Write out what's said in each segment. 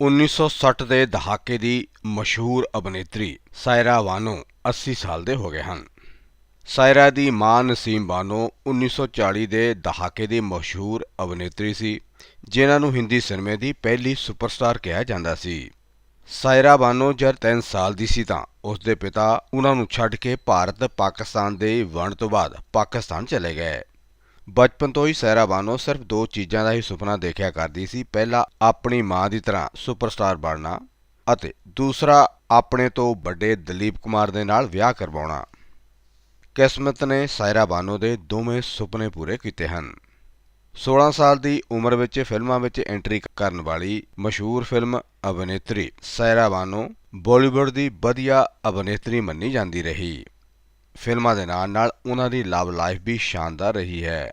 1960 ਦੇ ਦਹਾਕੇ ਦੀ ਮਸ਼ਹੂਰ ਅਭਿਨੇਤਰੀ ਸਾਇਰਾ ਬਾਨੋ 80 ਸਾਲ ਦੇ ਹੋ ਗਏ ਹਨ। ਸਾਇਰਾ ਦੀ ਮਾਂ ਨਸੀਮ ਬਾਨੋ 1940 ਦੇ ਦਹਾਕੇ ਦੀ ਮਸ਼ਹੂਰ ਅਭਿਨੇਤਰੀ ਸੀ, ਜਿਨ੍ਹਾਂ ਨੂੰ ਹਿੰਦੀ ਸਿਨੇਮੇ ਦੀ ਪਹਿਲੀ ਸੁਪਰਸਟਾਰ ਕਿਹਾ ਜਾਂਦਾ ਸੀ। ਸਾਇਰਾ ਬਾਨੋ ਜਦ 3 ਸਾਲ ਦੀ ਸੀ ਤਾਂ ਉਸ ਦੇ ਪਿਤਾ ਉਹਨਾਂ ਨੂੰ ਛੱਡ ਕੇ ਭਾਰਤ ਪਾਕਿਸਤਾਨ ਦੇ ਵੰਡ ਤੋਂ ਬਾਅਦ ਪਾਕਿਸਤਾਨ ਚਲੇ ਗਏ। ਬਚਪਨ ਤੋਂ ਹੀ ਸਾਇਰਾ ਬਾਨੋ ਸਿਰਫ ਦੋ ਚੀਜ਼ਾਂ ਦਾ ਹੀ ਸੁਪਨਾ ਦੇਖਿਆ ਕਰਦੀ ਸੀ। ਪਹਿਲਾ, ਆਪਣੀ ਮਾਂ ਦੀ ਤਰ੍ਹਾਂ ਸੁਪਰਸਟਾਰ ਬਣਨਾ ਅਤੇ ਦੂਸਰਾ, ਆਪਣੇ ਤੋਂ ਵੱਡੇ ਦਲੀਪ ਕੁਮਾਰ ਦੇ ਨਾਲ ਵਿਆਹ ਕਰਵਾਉਣਾ। ਕਿਸਮਤ ਨੇ ਸਾਇਰਾ ਬਾਨੋ ਦੇ ਦੋਵੇਂ ਸੁਪਨੇ ਪੂਰੇ ਕੀਤੇ ਹਨ। 16 ਸਾਲ ਦੀ ਉਮਰ ਵਿੱਚ ਫਿਲਮਾਂ ਵਿੱਚ ਐਂਟਰੀ ਕਰਨ ਵਾਲੀ ਮਸ਼ਹੂਰ ਫਿਲਮ ਅਭਿਨੇਤਰੀ ਸਾਇਰਾ ਬਾਨੋ ਬਾਲੀਵੁੱਡ ਦੀ ਵਧੀਆ ਅਭਿਨੇਤਰੀ ਮੰਨੀ ਜਾਂਦੀ ਰਹੀ। ਫਿਲਮਾਂ ਦੇ ਨਾਲ ਨਾਲ ਉਹਨਾਂ ਦੀ ਲਵ ਲਾਈਫ ਵੀ ਸ਼ਾਨਦਾਰ ਰਹੀ ਹੈ।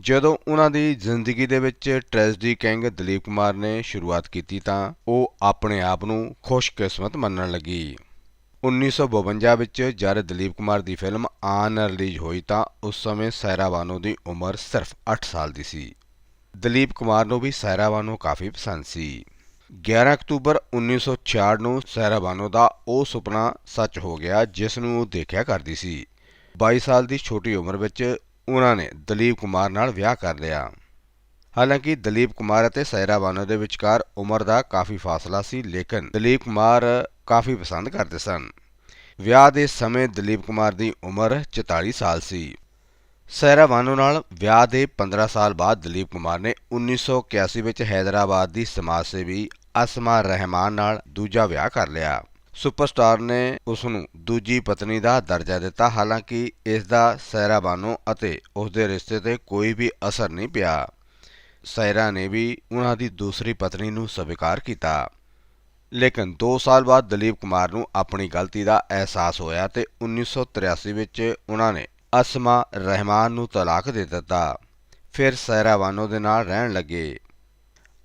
ਜਦੋਂ ਉਹਨਾਂ ਦੀ ਜ਼ਿੰਦਗੀ ਦੇ ਵਿੱਚ ਟ੍ਰੈਜਡੀ ਕਿੰਗ ਦਲੀਪ ਕੁਮਾਰ ਨੇ ਸ਼ੁਰੂਆਤ ਕੀਤੀ ਤਾਂ ਉਹ ਆਪਣੇ ਆਪ ਨੂੰ ਖੁਸ਼ਕਿਸਮਤ ਮੰਨਣ ਲੱਗੀ। 1952 ਵਿੱਚ ਜਦ ਦਲੀਪ ਕੁਮਾਰ ਦੀ ਫਿਲਮ ਆਨ ਰਿਲੀਜ਼ ਹੋਈ ਤਾਂ ਉਸ ਸਮੇਂ ਸਾਇਰਾ ਬਾਨੋ ਦੀ ਉਮਰ ਸਿਰਫ 8 ਸਾਲ ਦੀ ਸੀ। ਦਲੀਪ ਕੁਮਾਰ ਨੂੰ ਵੀ ਸਾਇਰਾ ਬਾਨੋ ਕਾਫੀ ਪਸੰਦ ਸੀ। 11 ਅਕਤੂਬਰ 1966 ਨੂੰ ਸਾਇਰਾ ਬਾਨੋ ਦਾ ਉਹ ਸੁਪਨਾ ਸੱਚ ਹੋ ਗਿਆ ਜਿਸ ਨੂੰ ਉਹ ਦੇਖਿਆ ਕਰਦੀ ਸੀ। 22 ਸਾਲ ਦੀ ਛੋਟੀ ਉਮਰ ਵਿੱਚ ਉਹਨਾਂ ਨੇ ਦਲੀਪ ਕੁਮਾਰ ਨਾਲ ਵਿਆਹ ਕਰ ਲਿਆ। ਹਾਲਾਂਕਿ ਦਲੀਪ ਕੁਮਾਰ ਅਤੇ ਸਾਇਰਾ ਬਾਨੋ ਦੇ ਵਿਚਕਾਰ ਉਮਰ ਦਾ ਕਾਫੀ ਫਾਸਲਾ ਸੀ, ਲੇਕਿਨ ਦਲੀਪ ਕੁਮਾਰ ਕਾਫੀ ਪਸੰਦ ਕਰਦੇ ਸਨ। ਵਿਆਹ ਦੇ ਸਮੇਂ ਦਲੀਪ ਕੁਮਾਰ ਦੀ ਉਮਰ 44 ਸਾਲ ਸੀ। ਸਹਿਰਾ ਬਾਨੋ ਨਾਲ ਵਿਆਹ ਦੇ 15 ਸਾਲ ਬਾਅਦ ਦਲੀਪ ਕੁਮਾਰ ਨੇ 1981 ਵਿੱਚ ਹైదరాబాద్ ਦੀ ਸਮਾਜ ਸੇਵੀ ਅਸਮਾ ਰਹਿਮਾਨ ਨਾਲ ਦੂਜਾ ਵਿਆਹ ਕਰ ਲਿਆ। ਸੁਪਰਸਟਾਰ ਨੇ ਉਸ ਨੂੰ ਦੂਜੀ ਪਤਨੀ ਦਾ ਦਰਜਾ ਦਿੱਤਾ। ਹਾਲਾਂਕਿ ਇਸ ਦਾ ਸਾਇਰਾ ਬਾਨੋ ਅਤੇ ਉਸ ਦੇ ਰਿਸ਼ਤੇ ਤੇ ਕੋਈ ਵੀ ਅਸਰ ਨਹੀਂ ਪਿਆ। ਸਾਇਰਾ ਨੇ ਵੀ ਉਹਨਾਂ ਦੀ ਦੂਸਰੀ ਪਤਨੀ ਨੂੰ ਸਵੀਕਾਰ ਕੀਤਾ। ਲੇਕਿਨ 2 ਸਾਲ ਬਾਅਦ ਦਲੀਪ ਕੁਮਾਰ ਨੂੰ ਆਪਣੀ ਗਲਤੀ ਦਾ ਅਹਿਸਾਸ ਹੋਇਆ ਤੇ 1983 ਵਿੱਚ ਉਹਨਾਂ ਨੇ ਅਸਮਾ ਰਹਿਮਾਨ ਨੂੰ ਤਲਾਕ ਦੇ ਦਿੱਤਾ। ਫਿਰ ਸਹਿਰਾਵਾਨੋ ਦੇ ਨਾਲ ਰਹਿਣ ਲੱਗੇ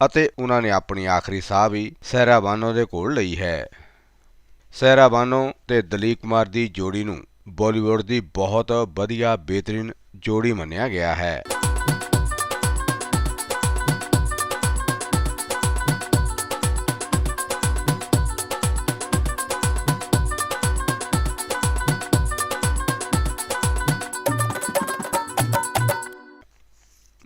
ਅਤੇ ਉਹਨਾਂ ਨੇ ਆਪਣੀ ਆਖਰੀ ਸਾਹ ਵੀ ਸਾਇਰਾ ਦੇ ਕੋਲ ਲਈ ਹੈ। ਸਹਿਰਾ ਬਾਨੋ ਤੇ ਦਲੀਪ ਕੁਮਾਰ ਦੀ ਜੋੜੀ ਨੂੰ ਬਾਲੀਵੁੱਡ ਦੀ ਬਹੁਤ ਵਧੀਆ ਬੇਹਤਰੀਨ ਜੋੜੀ ਮੰਨਿਆ ਗਿਆ ਹੈ।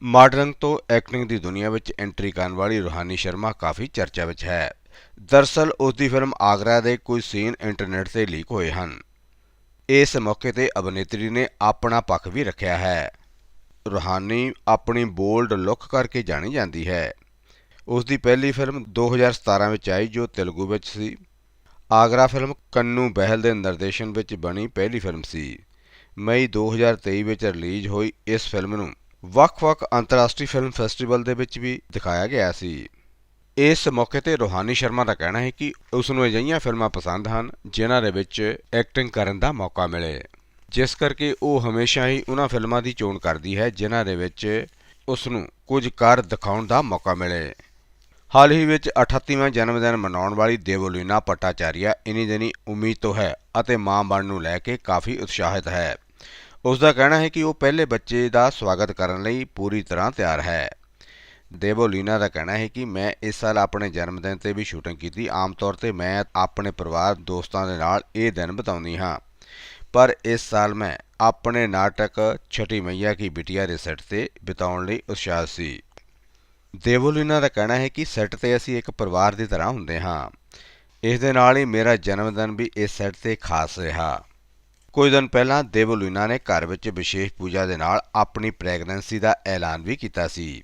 ਮਾਡਰਨ ਤੋਂ ਐਕਟਿੰਗ ਦੀ ਦੁਨੀਆ ਵਿੱਚ ਐਂਟਰੀ ਕਰਨ ਵਾਲੀ ਰੋਹਾਨੀ ਸ਼ਰਮਾ ਕਾਫੀ ਚਰਚਾ ਵਿੱਚ ਹੈ। ਦਰਸਲ ਉਸ ਦੀ ਫਿਲਮ ਆਗਰਾ ਦੇ ਕੁਝ ਸੀਨ ਇੰਟਰਨੈਟ ਤੇ ਲੀਕ ਹੋਏ ਹਨ। ਇਸ ਮੌਕੇ ਤੇ ਅਭਿਨੇਤਰੀ ਨੇ ਆਪਣਾ ਪੱਖ ਵੀ ਰੱਖਿਆ ਹੈ। ਰੋਹਾਨੀ ਆਪਣੀ ਬੋਲਡ ਲੁੱਕ ਕਰਕੇ ਜਾਣੀ ਜਾਂਦੀ ਹੈ। ਉਸ ਦੀ ਪਹਿਲੀ ਫਿਲਮ 2017 ਵਿੱਚ ਆਈ, ਜੋ ਤੇਲਗੂ ਵਿੱਚ ਸੀ। ਆਗਰਾ ਫਿਲਮ ਕੰਨੂ ਬਹਿਲ ਦੇ ਨਿਰਦੇਸ਼ਨ ਵਿੱਚ ਬਣੀ ਪਹਿਲੀ ਫਿਲਮ ਸੀ। ਮਈ 2023 ਵਿੱਚ ਰਿਲੀਜ਼ ਹੋਈ ਇਸ ਫਿਲਮ ਨੂੰ ਵੱਖ-ਵੱਖ ਅੰਤਰਰਾਸ਼ਟਰੀ ਫਿਲਮ ਫੈਸਟੀਵਲ ਦੇ ਵਿੱਚ ਵੀ ਦਿਖਾਇਆ ਗਿਆ ਸੀ। ਇਸ ਮੌਕੇ ਤੇ ਰੋਹਾਨੀ ਸ਼ਰਮਾ ਦਾ ਕਹਿਣਾ ਹੈ ਕਿ ਉਸ ਨੂੰ ਅਜਿਹੀਆਂ ਫਿਲਮਾਂ ਪਸੰਦ ਹਨ, ਜਿਨ੍ਹਾਂ ਦੇ ਵਿੱਚ ਐਕਟਿੰਗ ਕਰਨ ਦਾ ਮੌਕਾ ਮਿਲੇ। ਜਿਸ ਕਰਕੇ ਉਹ ਹਮੇਸ਼ਾ ਹੀ ਉਹਨਾਂ ਫਿਲਮਾਂ ਦੀ ਚੋਣ ਕਰਦੀ ਹੈ, ਜਿਨ੍ਹਾਂ ਦੇ ਵਿੱਚ ਉਸ ਨੂੰ ਕੁਝ ਕਰ ਦਿਖਾਉਣ ਦਾ ਮੌਕਾ ਮਿਲੇ। ਹਾਲ ਹੀ ਵਿੱਚ 38ਵਾਂ ਜਨਮ ਦਿਨ ਮਨਾਉਣ ਵਾਲੀ ਦੇਵੋਲੀਨਾ ਪਟਾਚਾਰੀਆ ਇਨੀ ਦਿਨੀ ਉਮੀਦ ਤੋਂ ਹੈ ਅਤੇ ਮਾਂ ਬਣ ਨੂੰ ਲੈ ਕੇ ਕਾਫੀ ਉਤਸ਼ਾਹਿਤ ਹੈ। ਉਸ ਦਾ ਕਹਿਣਾ ਹੈ ਕਿ ਉਹ ਪਹਿਲੇ ਬੱਚੇ ਦਾ ਸਵਾਗਤ ਕਰਨ ਲਈ ਪੂਰੀ ਤਰ੍ਹਾਂ ਤਿਆਰ ਹੈ। ਦੇਵੋਲੀਨਾ ਦਾ ਕਹਿਣਾ ਹੈ ਕਿ ਮੈਂ ਇਸ ਸਾਲ ਆਪਣੇ ਜਨਮ ਦਿਨ ਤੇ ਵੀ ਸ਼ੂਟਿੰਗ ਕੀਤੀ। ਆਮ ਤੌਰ ਤੇ ਮੈਂ ਆਪਣੇ ਪਰਿਵਾਰ, ਦੋਸਤਾਂ ਦੇ ਨਾਲ ਇਹ ਦਿਨ ਬਿਤਾਉਂਦੀ ਹਾਂ। ਪਰ ਇਸ ਸਾਲ ਮੈਂ ਆਪਣੇ ਨਾਟਕ ਛਟੀ ਮਈਆ ਕੀ ਬਿਟਿਆ ਦੇ ਸੈੱਟ ਤੇ ਬਿਤਾਉਣ ਲਈ ਉਤਸ਼ਾਹਿਤ ਸੀ। ਦੇਵੋਲੀਨਾ ਦਾ ਕਹਿਣਾ ਹੈ ਕਿ ਸੈੱਟ ਤੇ ਅਸੀਂ ਇੱਕ ਪਰਿਵਾਰ ਦੀ ਤਰ੍ਹਾਂ ਹੁੰਦੇ ਹਾਂ। ਇਸ ਦੇ ਨਾਲ ਹੀ ਮੇਰਾ ਜਨਮ ਦਿਨ ਵੀ ਇਸ ਸੈੱਟ ਤੇ ਖਾਸ ਰਿਹਾ। ਕੁਝ ਦਿਨ ਪਹਿਲਾਂ ਦੇਵੋਲੀਨਾ ਨੇ ਘਰ ਵਿੱਚ ਵਿਸ਼ੇਸ਼ ਪੂਜਾ ਦੇ ਨਾਲ ਆਪਣੀ ਪ੍ਰੈਗਨੈਂਸੀ ਦਾ ਐਲਾਨ ਵੀ ਕੀਤਾ ਸੀ।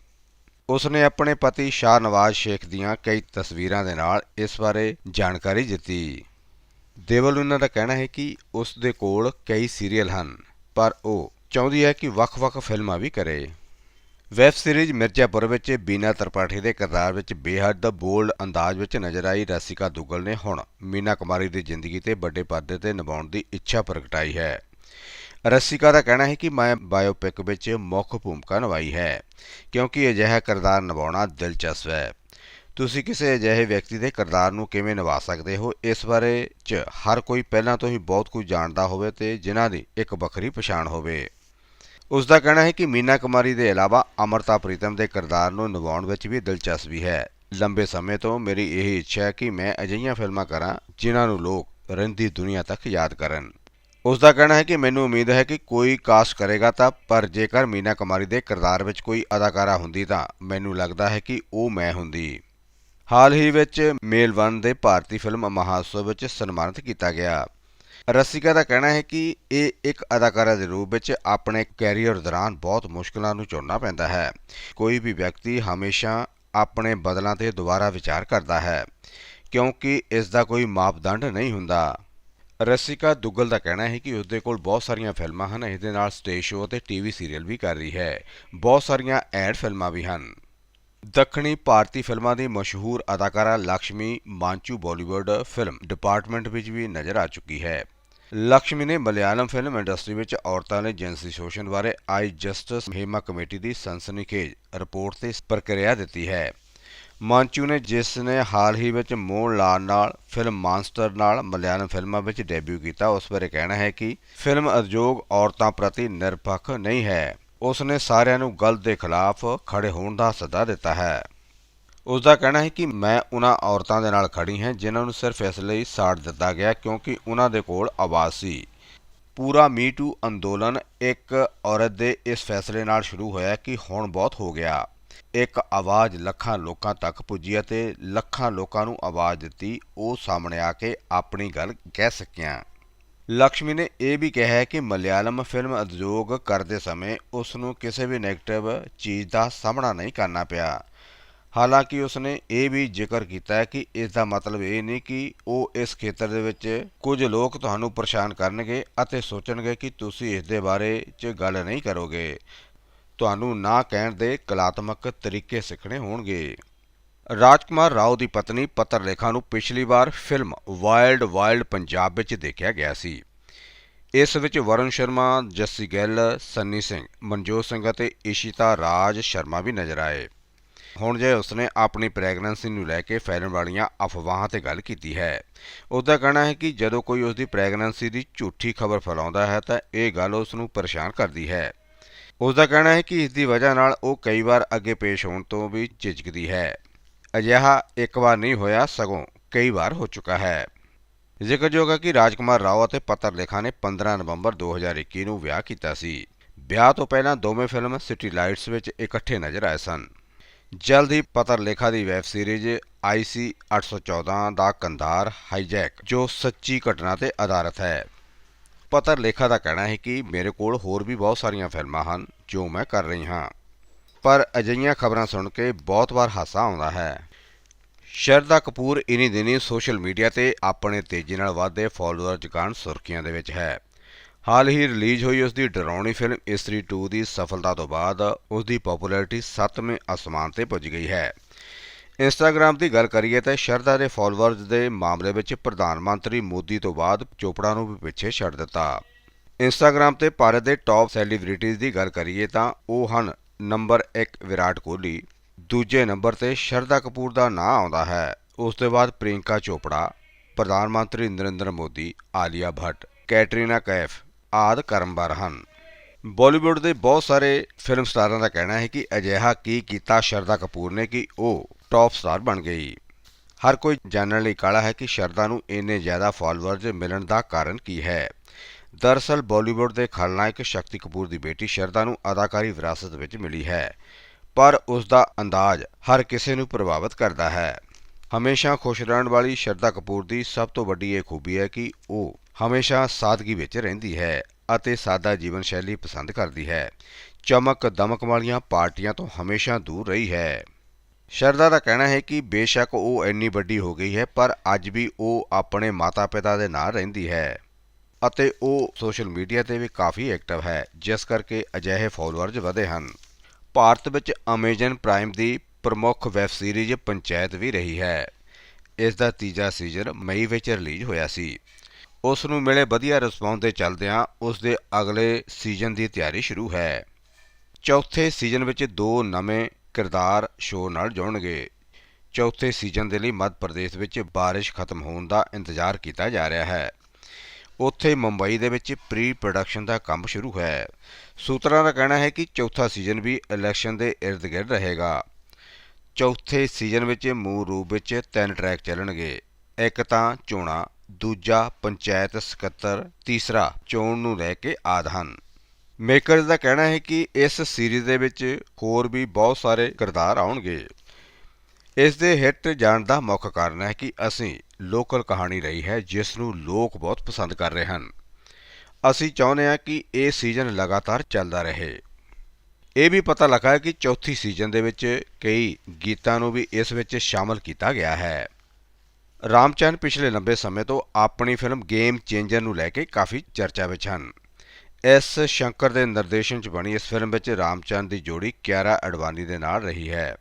ਉਸ ਨੇ ਆਪਣੇ ਪਤੀ ਸ਼ਾਹ ਨਵਾਜ਼ ਸ਼ੇਖ ਦੀਆਂ ਕਈ ਤਸਵੀਰਾਂ ਦੇ ਨਾਲ ਇਸ ਬਾਰੇ ਜਾਣਕਾਰੀ ਦਿੱਤੀ। ਦੇਵਲ ਦੇਵੋਲੀਨਾ ਦਾ ਕਹਿਣਾ ਹੈ ਕਿ ਉਸ ਦੇ ਕੋਲ ਕਈ ਸੀਰੀਅਲ ਹਨ, ਪਰ ਉਹ ਚਾਹੁੰਦੀ ਹੈ ਕਿ ਵੱਖ-ਵੱਖ ਫਿਲਮਾਂ ਵੀ ਕਰੇ। ਵੈਬ ਸੀਰੀਜ਼ ਮਿਰਜ਼ਾਪੁਰ ਵਿੱਚ ਬੀਨਾ ਤਰਪਾਠੀ ਦੇ ਕਿਰਦਾਰ ਵਿੱਚ ਬੇਹੱਦ ਬੋਲਡ ਅੰਦਾਜ਼ ਵਿੱਚ ਨਜ਼ਰ ਆਈ ਰਸਿਕਾ ਦੁੱਗਲ ਨੇ ਹੁਣ ਮੀਨਾ ਕੁਮਾਰੀ ਦੀ ਜ਼ਿੰਦਗੀ ਤੇ ਵੱਡੇ ਪਰਦੇ ਤੇ ਨਿਭਾਉਣ ਦੀ ਇੱਛਾ ਪ੍ਰਗਟਾਈ ਹੈ। ਰਸਿਕਾ ਦਾ ਕਹਿਣਾ ਹੈ ਕਿ ਮੈਂ ਬਾਇਓਪਿਕ ਵਿੱਚ ਮੁੱਖ ਭੂਮਿਕਾ ਨਿਭਾਈ ਹੈ, ਕਿਉਂਕਿ ਅਜਿਹਾ ਕਿਰਦਾਰ ਨਿਭਾਉਣਾ ਦਿਲਚਸਪ ਹੈ। ਤੁਸੀਂ ਕਿਸੇ ਅਜਿਹੇ ਵਿਅਕਤੀ ਦੇ ਕਿਰਦਾਰ ਨੂੰ ਕਿਵੇਂ ਨਿਭਾ ਸਕਦੇ ਹੋ, ਇਸ ਬਾਰੇ 'ਚ ਹਰ ਕੋਈ ਪਹਿਲਾਂ ਤੋਂ ਹੀ ਬਹੁਤ ਕੁਝ ਜਾਣਦਾ ਹੋਵੇ ਤੇ ਜਿਨ੍ਹਾਂ ਦੀ ਇੱਕ ਵੱਖਰੀ ਪਛਾਣ ਹੋਵੇ। ਉਸ ਦਾ ਕਹਿਣਾ ਹੈ ਕਿ ਮੀਨਾ ਕੁਮਾਰੀ ਦੇ ਇਲਾਵਾ ਅਮਰਤਾ ਪ੍ਰੀਤਮ ਦੇ ਕਿਰਦਾਰ ਨੂੰ ਨਿਭਾਉਣ ਵਿੱਚ ਵੀ ਦਿਲਚਸਪੀ ਹੈ। ਲੰਬੇ ਸਮੇਂ ਤੋਂ ਮੇਰੀ ਇਹ ਇੱਛਾ ਹੈ ਕਿ ਮੈਂ ਅਜਿਹੀਆਂ ਫਿਲਮਾਂ ਕਰਾਂ, ਜਿਨ੍ਹਾਂ ਨੂੰ ਲੋਕ ਰਹਿੰਦੀ ਦੁਨੀਆ ਤੱਕ ਯਾਦ ਕਰਨ। ਉਸ ਦਾ ਕਹਿਣਾ ਹੈ ਕਿ ਮੈਨੂੰ ਉਮੀਦ ਹੈ ਕਿ ਕੋਈ ਕਾਸਟ ਕਰੇਗਾ ਤਾਂ, ਪਰ ਜੇਕਰ ਮੀਨਾ ਕੁਮਾਰੀ ਦੇ ਕਿਰਦਾਰ ਵਿੱਚ ਕੋਈ ਅਦਾਕਾਰਾ ਹੁੰਦੀ ਤਾਂ ਮੈਨੂੰ ਲੱਗਦਾ ਹੈ ਕਿ ਉਹ ਮੈਂ ਹੁੰਦੀ। ਹਾਲ ਹੀ ਵਿੱਚ ਮੇਲਵਨ ਦੇ ਭਾਰਤੀ ਫਿਲਮ ਮਹਾਉਤਸਵ ਵਿੱਚ ਸਨਮਾਨਿਤ ਕੀਤਾ ਗਿਆ। ਰਸਿਕਾ ਦਾ ਕਹਿਣਾ ਹੈ ਕਿ ਇਹ ਇੱਕ ਅਦਾਕਾਰਾ ਦੇ ਰੂਪ ਵਿੱਚ ਆਪਣੇ ਕੈਰੀਅਰ ਦੌਰਾਨ ਬਹੁਤ ਮੁਸ਼ਕਲਾਂ ਨੂੰ ਝੋਲਣਾ ਪੈਂਦਾ ਹੈ। ਕੋਈ ਵੀ ਵਿਅਕਤੀ ਹਮੇਸ਼ਾ ਆਪਣੇ ਬਦਲਾਂ ਤੇ ਦੁਬਾਰਾ ਵਿਚਾਰ ਕਰਦਾ ਹੈ, ਕਿਉਂਕਿ ਇਸ ਦਾ ਕੋਈ ਮਾਪਦੰਡ ਨਹੀਂ ਹੁੰਦਾ। ਰਸਿਕਾ ਦੁੱਗਲ ਦਾ ਕਹਿਣਾ ਹੈ ਕਿ ਉਸ ਦੇ ਕੋਲ ਬਹੁਤ ਸਾਰੀਆਂ ਫਿਲਮਾਂ ਹਨ, ਇਸ ਦੇ ਨਾਲ ਸਟੇਜ ਸ਼ੋਅ ਅਤੇ ਟੀਵੀ ਸੀਰੀਅਲ ਵੀ ਕਰ ਰਹੀ ਹੈ। ਬਹੁਤ ਸਾਰੀਆਂ ਐਡ ਫਿਲਮਾਂ ਵੀ ਹਨ। ਦੱਖਣੀ ਭਾਰਤੀ ਫਿਲਮਾਂ ਦੀ ਮਸ਼ਹੂਰ ਅਦਾਕਾਰਾ Lakshmi Manchu Bollywood film department ਵਿੱਚ ਵੀ ਨਜ਼ਰ ਆ ਚੁੱਕੀ ਹੈ। ਲక్ష్ਮੀ ਨੇ ਮਲਿਆਲਮ ਫਿਲਮ ਇੰਡਸਟਰੀ ਵਿੱਚ ਔਰਤਾਂ ਦੇ ਜੈਂਸੀ ਸ਼ੋਸ਼ਣ ਬਾਰੇ ਆਈ ਜਸਟਿਸ ਮਹਿਮਾ ਕਮੇਟੀ ਦੀ ਸਨਸਨੀਖੇਜ ਰਿਪੋਰਟ ਤੇ ਪ੍ਰਕਿਰਿਆ ਦਿੱਤੀ ਹੈ। ਮਾਂਚੂ ਨੇ ਜਿਸ ਨੇ ਹਾਲ ਹੀ ਵਿੱਚ ਮੋਹਨ ਲਾਲ ਨਾਲ ਫਿਲਮ ਮਾਨਸਟਰ ਨਾਲ ਮਲਿਆਲਮ ਫਿਲਮਾਂ ਵਿੱਚ ਡੈਬਿਊ ਕੀਤਾ, ਉਸ ਬਾਰੇ ਕਹਿਣਾ ਹੈ ਕਿ ਫਿਲਮ ਉਦਯੋਗ ਔਰਤਾਂ ਪ੍ਰਤੀ ਨਿਰਪੱਖ ਨਹੀਂ ਹੈ। ਉਸ ਨੇ ਸਾਰਿਆਂ ਨੂੰ ਗਲਤ ਦੇ ਖਿਲਾਫ ਖੜੇ ਹੋਣ ਦਾ ਸੱਦਾ ਦਿੱਤਾ ਹੈ। ਉਸ ਦਾ ਕਹਿਣਾ ਹੈ ਕਿ ਮੈਂ ਉਹਨਾਂ ਔਰਤਾਂ ਦੇ ਨਾਲ ਖੜੀ ਹਾਂ, ਜਿਨ੍ਹਾਂ ਨੂੰ ਸਿਰਫ ਇਸ ਲਈ ਸਾੜ ਦਿੱਤਾ ਗਿਆ ਕਿਉਂਕਿ ਉਹਨਾਂ ਦੇ ਕੋਲ ਆਵਾਜ਼ ਸੀ। ਪੂਰਾ ਮੀ ਟੂ ਅੰਦੋਲਨ ਇੱਕ ਔਰਤ ਦੇ ਇਸ ਫੈਸਲੇ ਨਾਲ ਸ਼ੁਰੂ ਹੋਇਆ ਕਿ ਹੁਣ ਬਹੁਤ ਹੋ ਗਿਆ। ਇੱਕ ਆਵਾਜ਼ ਲੱਖਾਂ ਲੋਕਾਂ ਤੱਕ ਪੁੱਜੀ ਅਤੇ ਲੱਖਾਂ ਲੋਕਾਂ ਨੂੰ ਆਵਾਜ਼ ਦਿੱਤੀ। ਉਹ ਸਾਹਮਣੇ ਆ ਕੇ ਆਪਣੀ ਗੱਲ ਕਹਿ ਸਕਿਆ। ਲక్ష్ਮੀ ਨੇ ਇਹ ਵੀ ਕਿਹਾ ਹੈ ਕਿ ਮਲਿਆਲਮ ਫਿਲਮ ਉਦਯੋਗ ਕਰਦੇ ਸਮੇਂ ਉਸ ਨੂੰ ਕਿਸੇ ਵੀ ਨੈਗੇਟਿਵ ਚੀਜ਼ ਦਾ ਸਾਹਮਣਾ ਨਹੀਂ ਕਰਨਾ ਪਿਆ। ਹਾਲਾਂਕਿ ਉਸ ਨੇ ਇਹ ਵੀ ਜ਼ਿਕਰ ਕੀਤਾ ਹੈ ਕਿ ਇਸ ਦਾ ਮਤਲਬ ਇਹ ਨਹੀਂ ਕਿ ਉਹ ਇਸ ਖੇਤਰ ਦੇ ਵਿੱਚ ਕੁਝ ਲੋਕ ਤੁਹਾਨੂੰ ਪਰੇਸ਼ਾਨ ਕਰਨਗੇ ਅਤੇ ਸੋਚਣਗੇ ਕਿ ਤੁਸੀਂ ਇਸ ਦੇ ਬਾਰੇ 'ਚ ਗੱਲ ਨਹੀਂ ਕਰੋਗੇ। ਤੁਹਾਨੂੰ ਨਾ ਕਹਿਣ ਦੇ ਕਲਾਤਮਕ ਤਰੀਕੇ ਸਿੱਖਣੇ ਹੋਣਗੇ। ਰਾਜਕੁਮਾਰ ਰਾਓ ਦੀ ਪਤਨੀ ਪੱਤਰ ਲੇਖਾ ਨੂੰ ਪਿਛਲੀ ਵਾਰ ਫਿਲਮ ਵਾਈਲਡ ਵਾਈਲਡ ਪੰਜਾਬ ਵਿੱਚ ਦੇਖਿਆ ਗਿਆ ਸੀ। ਇਸ ਵਿੱਚ ਵਰੁਣ ਸ਼ਰਮਾ, ਜੱਸੀ ਗਿੱਲ, ਸੰਨੀ ਸਿੰਘ, ਮਨਜੋਤ ਸਿੰਘ ਅਤੇ ਇਸ਼ਿਤਾ ਰਾਜ ਸ਼ਰਮਾ ਵੀ ਨਜ਼ਰ ਆਏ। ਹੁਣ ਜੇ ਉਸਨੇ ਆਪਣੀ ਪ੍ਰੈਗਨੈਂਸੀ ਨੂੰ ਲੈ ਕੇ ਫੈਲਣ ਵਾਲੀਆਂ ਅਫਵਾਹਾਂ ਤੇ ਗੱਲ ਕੀਤੀ ਹੈ, ਉਹਦਾ ਕਹਿਣਾ ਹੈ ਕਿ ਜਦੋਂ ਕੋਈ ਉਸ ਦੀ ਪ੍ਰੈਗਨੈਂਸੀ ਦੀ ਝੂਠੀ ਖਬਰ ਫੈਲਾਉਂਦਾ ਹੈ ਤਾਂ ਇਹ ਗੱਲ ਉਸ ਨੂੰ ਪਰੇਸ਼ਾਨ ਕਰਦੀ ਹੈ। ਉਸ ਦਾ ਕਹਿਣਾ ਹੈ ਕਿ ਇਸ ਦੀ ਵਜ੍ਹਾ ਨਾਲ ਉਹ ਕਈ ਵਾਰ ਅੱਗੇ ਪੇਸ਼ ਹੋਣ ਤੋਂ ਵੀ ਝਿਜਕਦੀ ਹੈ। ਅਜਿਹਾ ਇੱਕ ਵਾਰ ਨਹੀਂ ਹੋਇਆ, ਸਗੋਂ ਕਈ ਵਾਰ ਹੋ ਚੁੱਕਾ ਹੈ। ਜ਼ਿਕਰਯੋਗ ਹੈ ਕਿ ਰਾਜਕੁਮਾਰ ਰਾਓ ਅਤੇ ਪੱਤਰ ਲੇਖਾ ਨੇ 15 ਨਵੰਬਰ 2021 ਨੂੰ ਵਿਆਹ ਕੀਤਾ ਸੀ। ਵਿਆਹ ਤੋਂ ਪਹਿਲਾਂ ਦੋਵੇਂ ਫਿਲਮ ਸਿਟੀ ਲਾਈਟਸ ਵਿੱਚ ਇਕੱਠੇ ਨਜ਼ਰ ਆਏ ਸਨ। ਜਲਦ ਹੀ ਪੱਤਰ ਲੇਖਾ ਦੀ ਵੈਬ ਸੀਰੀਜ਼ ਆਈਸੀ 814 ਦਾ ਕੰਧਾਰ ਹਾਈਜੈਕ, ਜੋ ਸੱਚੀ ਘਟਨਾ ਤੇ ਆਧਾਰਿਤ ਹੈ। ਪੱਤਰ ਲੇਖਾ ਦਾ ਕਹਿਣਾ ਹੈ ਕਿ ਮੇਰੇ ਕੋਲ ਹੋਰ ਵੀ ਬਹੁਤ ਸਾਰੀਆਂ ਫਿਲਮਾਂ ਹਨ ਜੋ ਮੈਂ ਕਰ ਰਹੀ ਹਾਂ। ਪਰ ਅਜਿਹੀਆਂ ਖਬਰਾਂ ਸੁਣ ਕੇ ਬਹੁਤ ਵਾਰ ਹਾਸਾ ਆਉਂਦਾ ਹੈ। ਸ਼ਰਦਾ ਕਪੂਰ ਇਨੀ ਦਿਨੀ ਸੋਸ਼ਲ ਮੀਡੀਆ ਤੇ ਆਪਣੇ ਤੇਜ਼ੀ ਨਾਲ ਵਧਦੇ ਫਾਲੋਅਰ ਜਗਾਣ ਸੁਰਖੀਆਂ ਦੇ ਵਿੱਚ ਹੈ। ਹਾਲ ਹੀ ਰਿਲੀਜ਼ ਹੋਈ ਉਸ ਦੀ ਡਰਾਉਣੀ ਫਿਲਮ ਇਸਤਰੀ 2 ਦੀ ਸਫਲਤਾ ਤੋਂ ਬਾਅਦ ਉਸ ਦੀ ਪਪੂਲੈਰਿਟੀ 7ਵੇਂ ਅਸਮਾਨ ਤੇ ਪੁੱਜ ਗਈ ਹੈ। ਇੰਸਟਾਗ੍ਰam ਦੀ ਗੱਲ ਕਰੀਏ ਤਾਂ ਸ਼ਰਦਾ ਦੇ ਫਾਲੋਅਰਸ ਦੇ ਮਾਮਲੇ ਵਿੱਚ ਪ੍ਰਧਾਨ ਮੰਤਰੀ ਮੋਦੀ ਤੋਂ ਬਾਅਦ ਚੋਪੜਾ ਨੂੰ ਵੀ ਪਿੱਛੇ ਛੱਡ ਦਿੱਤਾ। ਇੰਸਟਾਗ੍ਰam ਤੇ ਭਾਰਤ ਦੇ ਟੌਪ ਸੈਲੀਬ੍ਰਿਟੀਜ਼ ਦੀ ਗੱਲ ਕਰੀਏ ਤਾਂ ਉਹ ਹਨ ਨੰਬਰ 1 ਵਿਰਾਟ ਕੋਹਲੀ, ਦੂਜੇ ਨੰਬਰ ਤੇ ਸ਼ਰਦਾ ਕਪੂਰ ਦਾ ਨਾਂ ਆਉਂਦਾ ਹੈ। ਉਸ ਤੋਂ ਬਾਅਦ ਪ੍ਰਿਯੰਕਾ ਚੋਪੜਾ, ਪ੍ਰਧਾਨ ਮੰਤਰੀ ਨਰਿੰਦਰ ਮੋਦੀ, ਆਲੀਆ ਭੱਟ, ਕੈਟਰੀਨਾ ਕੈਫ ਆਦ ਕਰਮਵਾਰ ਹਨ। ਬਾਲੀਵੁੱਡ ਦੇ ਬਹੁਤ ਸਾਰੇ ਫਿਲਮ ਸਟਾਰਾਂ ਦਾ ਕਹਿਣਾ ਹੈ ਕਿ ਅਜਿਹਾ ਕੀ ਕੀਤਾ ਸ਼ਰਦਾ ਕਪੂਰ ਨੇ ਕਿ ਉਹ ਟੌਪ ਸਟਾਰ ਬਣ ਗਈ। ਹਰ ਕੋਈ ਜਾਣਨ ਲਈ ਕਾਲਾ ਹੈ ਕਿ ਸ਼ਰਦਾ ਨੂੰ ਇੰਨੇ ਜ਼ਿਆਦਾ ਫਾਲੋਅਰਜ਼ ਮਿਲਣ ਦਾ ਕਾਰਨ ਕੀ ਹੈ। ਦਰਅਸਲ ਬਾਲੀਵੁੱਡ ਦੇ ਖਲਨਾਇਕ ਸ਼ਕਤੀ ਕਪੂਰ ਦੀ ਬੇਟੀ ਸ਼ਰਦਾ ਨੂੰ ਅਦਾਕਾਰੀ ਵਿਰਾਸਤ ਵਿੱਚ ਮਿਲੀ ਹੈ, ਪਰ ਉਸ ਦਾ ਅੰਦਾਜ਼ ਹਰ ਕਿਸੇ ਨੂੰ ਪ੍ਰਭਾਵਿਤ ਕਰਦਾ ਹੈ। ਹਮੇਸ਼ਾ ਖੁਸ਼ ਰਹਿਣ ਵਾਲੀ ਸ਼ਰਦਾ ਕਪੂਰ ਦੀ ਸਭ ਤੋਂ ਵੱਡੀ ਇਹ ਖੂਬੀ ਹੈ ਕਿ ਉਹ ਹਮੇਸ਼ਾ ਸਾਦਗੀ ਵਿੱਚ ਰਹਿੰਦੀ ਹੈ ਅਤੇ ਸਾਦਾ ਜੀਵਨ ਸ਼ੈਲੀ ਪਸੰਦ ਕਰਦੀ ਹੈ। ਚਮਕ ਦਮਕ ਵਾਲੀਆਂ ਪਾਰਟੀਆਂ ਤੋਂ ਹਮੇਸ਼ਾ ਦੂਰ ਰਹੀ ਹੈ। ਸ਼ਰਦਾ ਦਾ ਕਹਿਣਾ ਹੈ ਕਿ ਬੇਸ਼ੱਕ ਉਹ ਇੰਨੀ ਵੱਡੀ ਹੋ ਗਈ ਹੈ, ਪਰ ਅੱਜ ਵੀ ਉਹ ਆਪਣੇ ਮਾਤਾ-ਪਿਤਾ ਦੇ ਨਾਲ ਰਹਿੰਦੀ ਹੈ ਅਤੇ ਉਹ ਸੋਸ਼ਲ ਮੀਡੀਆ ਤੇ ਵੀ ਕਾਫੀ ਐਕਟਿਵ ਹੈ, ਜਿਸ ਕਰਕੇ ਅਜਿਹੇ ਫਾਲੋਅਰਜ਼ ਵਧੇ ਹਨ। ਭਾਰਤ ਵਿੱਚ ਅਮੇਜ਼ਨ ਪ੍ਰਾਈਮ ਦੀ ਪ੍ਰਮੁੱਖ ਵੈਬ ਸੀਰੀਜ਼ ਪੰਚਾਇਤ ਵੀ ਰਹੀ ਹੈ। ਇਸ ਦਾ ਤੀਜਾ ਸੀਜ਼ਨ ਮਈ ਵਿੱਚ ਰਿਲੀਜ਼ ਹੋਇਆ ਸੀ। ਉਸ ਨੂੰ ਮਿਲੇ ਵਧੀਆ ਰਿਸਪੌਂਸ ਦੇ ਚੱਲਦਿਆਂ ਉਸ ਦੇ ਅਗਲੇ ਸੀਜ਼ਨ ਦੀ ਤਿਆਰੀ ਸ਼ੁਰੂ ਹੈ। ਚੌਥੇ ਸੀਜ਼ਨ ਵਿੱਚ ਦੋ ਨਵੇਂ ਕਿਰਦਾਰ ਸ਼ੋਅ ਨਾਲ ਜੁੜਨਗੇ। ਚੌਥੇ ਸੀਜ਼ਨ ਦੇ ਲਈ ਮੱਧ ਪ੍ਰਦੇਸ਼ ਵਿੱਚ ਬਾਰਿਸ਼ ਖਤਮ ਹੋਣ ਦਾ ਇੰਤਜ਼ਾਰ ਕੀਤਾ ਜਾ ਰਿਹਾ ਹੈ। ਉੱਥੇ ਮੁੰਬਈ ਦੇ ਵਿੱਚ ਪ੍ਰੀ ਪ੍ਰੋਡਕਸ਼ਨ ਦਾ ਕੰਮ ਸ਼ੁਰੂ ਹੈ। ਸੂਤਰਾਂ ਦਾ ਕਹਿਣਾ ਹੈ ਕਿ ਚੌਥਾ ਸੀਜ਼ਨ ਵੀ ਇਲੈਕਸ਼ਨ ਦੇ ਇਰਦ-ਗਿਰਦ ਰਹੇਗਾ। ਚੌਥੇ ਸੀਜ਼ਨ ਵਿੱਚ ਮੂਲ ਰੂਪ ਵਿੱਚ ਤਿੰਨ ਟਰੈਕ ਚੱਲਣਗੇ। ਇੱਕ ਤਾਂ ਚੋਣਾਂ, ਦੂਜਾ ਪੰਚਾਇਤ ਸਕੱਤਰ, ਤੀਸਰਾ ਚੋਣ ਨੂੰ ਲੈ ਕੇ ਆਦ ਹਨ ਮੇਕਰਜ਼ ਦਾ ਕਹਿਣਾ ਹੈ ਕਿ ਇਸ ਸੀਰੀਜ਼ ਦੇ ਵਿੱਚ ਹੋਰ ਵੀ ਬਹੁਤ ਸਾਰੇ ਕਿਰਦਾਰ ਆਉਣਗੇ। ਇਸ ਦੇ ਹਿੱਟ ਜਾਣ ਦਾ ਮੁੱਖ ਕਾਰਨ ਹੈ ਕਿ ਅਸੀਂ ਲੋਕਲ ਕਹਾਣੀ ਰਹੀ ਹੈ, ਜਿਸ ਨੂੰ ਲੋਕ ਬਹੁਤ ਪਸੰਦ ਕਰ ਰਹੇ ਹਨ। ਅਸੀਂ ਚਾਹੁੰਦੇ ਹਾਂ ਕਿ ਇਹ ਸੀਜ਼ਨ ਲਗਾਤਾਰ ਚੱਲਦਾ ਰਹੇ। ਇਹ ਵੀ ਪਤਾ ਲੱਗਾ ਕਿ ਚੌਥੀ ਸੀਜ਼ਨ ਦੇ ਵਿੱਚ ਕਈ ਗੀਤਾਂ ਨੂੰ ਵੀ ਇਸ ਵਿੱਚ ਸ਼ਾਮਲ ਕੀਤਾ ਗਿਆ ਹੈ। ਰਾਮਚੰਦ ਪਿਛਲੇ ਲੰਬੇ ਸਮੇਂ ਤੋਂ ਆਪਣੀ ਫਿਲਮ ਗੇਮ ਚੇਂਜਰ ਨੂੰ ਲੈ ਕੇ ਕਾਫੀ ਚਰਚਾ ਵਿੱਚ ਹਨ। ਐਸ ਸ਼ੰਕਰ ਦੇ ਨਿਰਦੇਸ਼ਨ 'ਚ ਬਣੀ ਇਸ ਫਿਲਮ ਵਿੱਚ ਰਾਮਚੰਦ ਦੀ ਜੋੜੀ ਕਿਆਰਾ ਅਡਵਾਨੀ ਦੇ ਨਾਲ ਰਹੀ ਹੈ।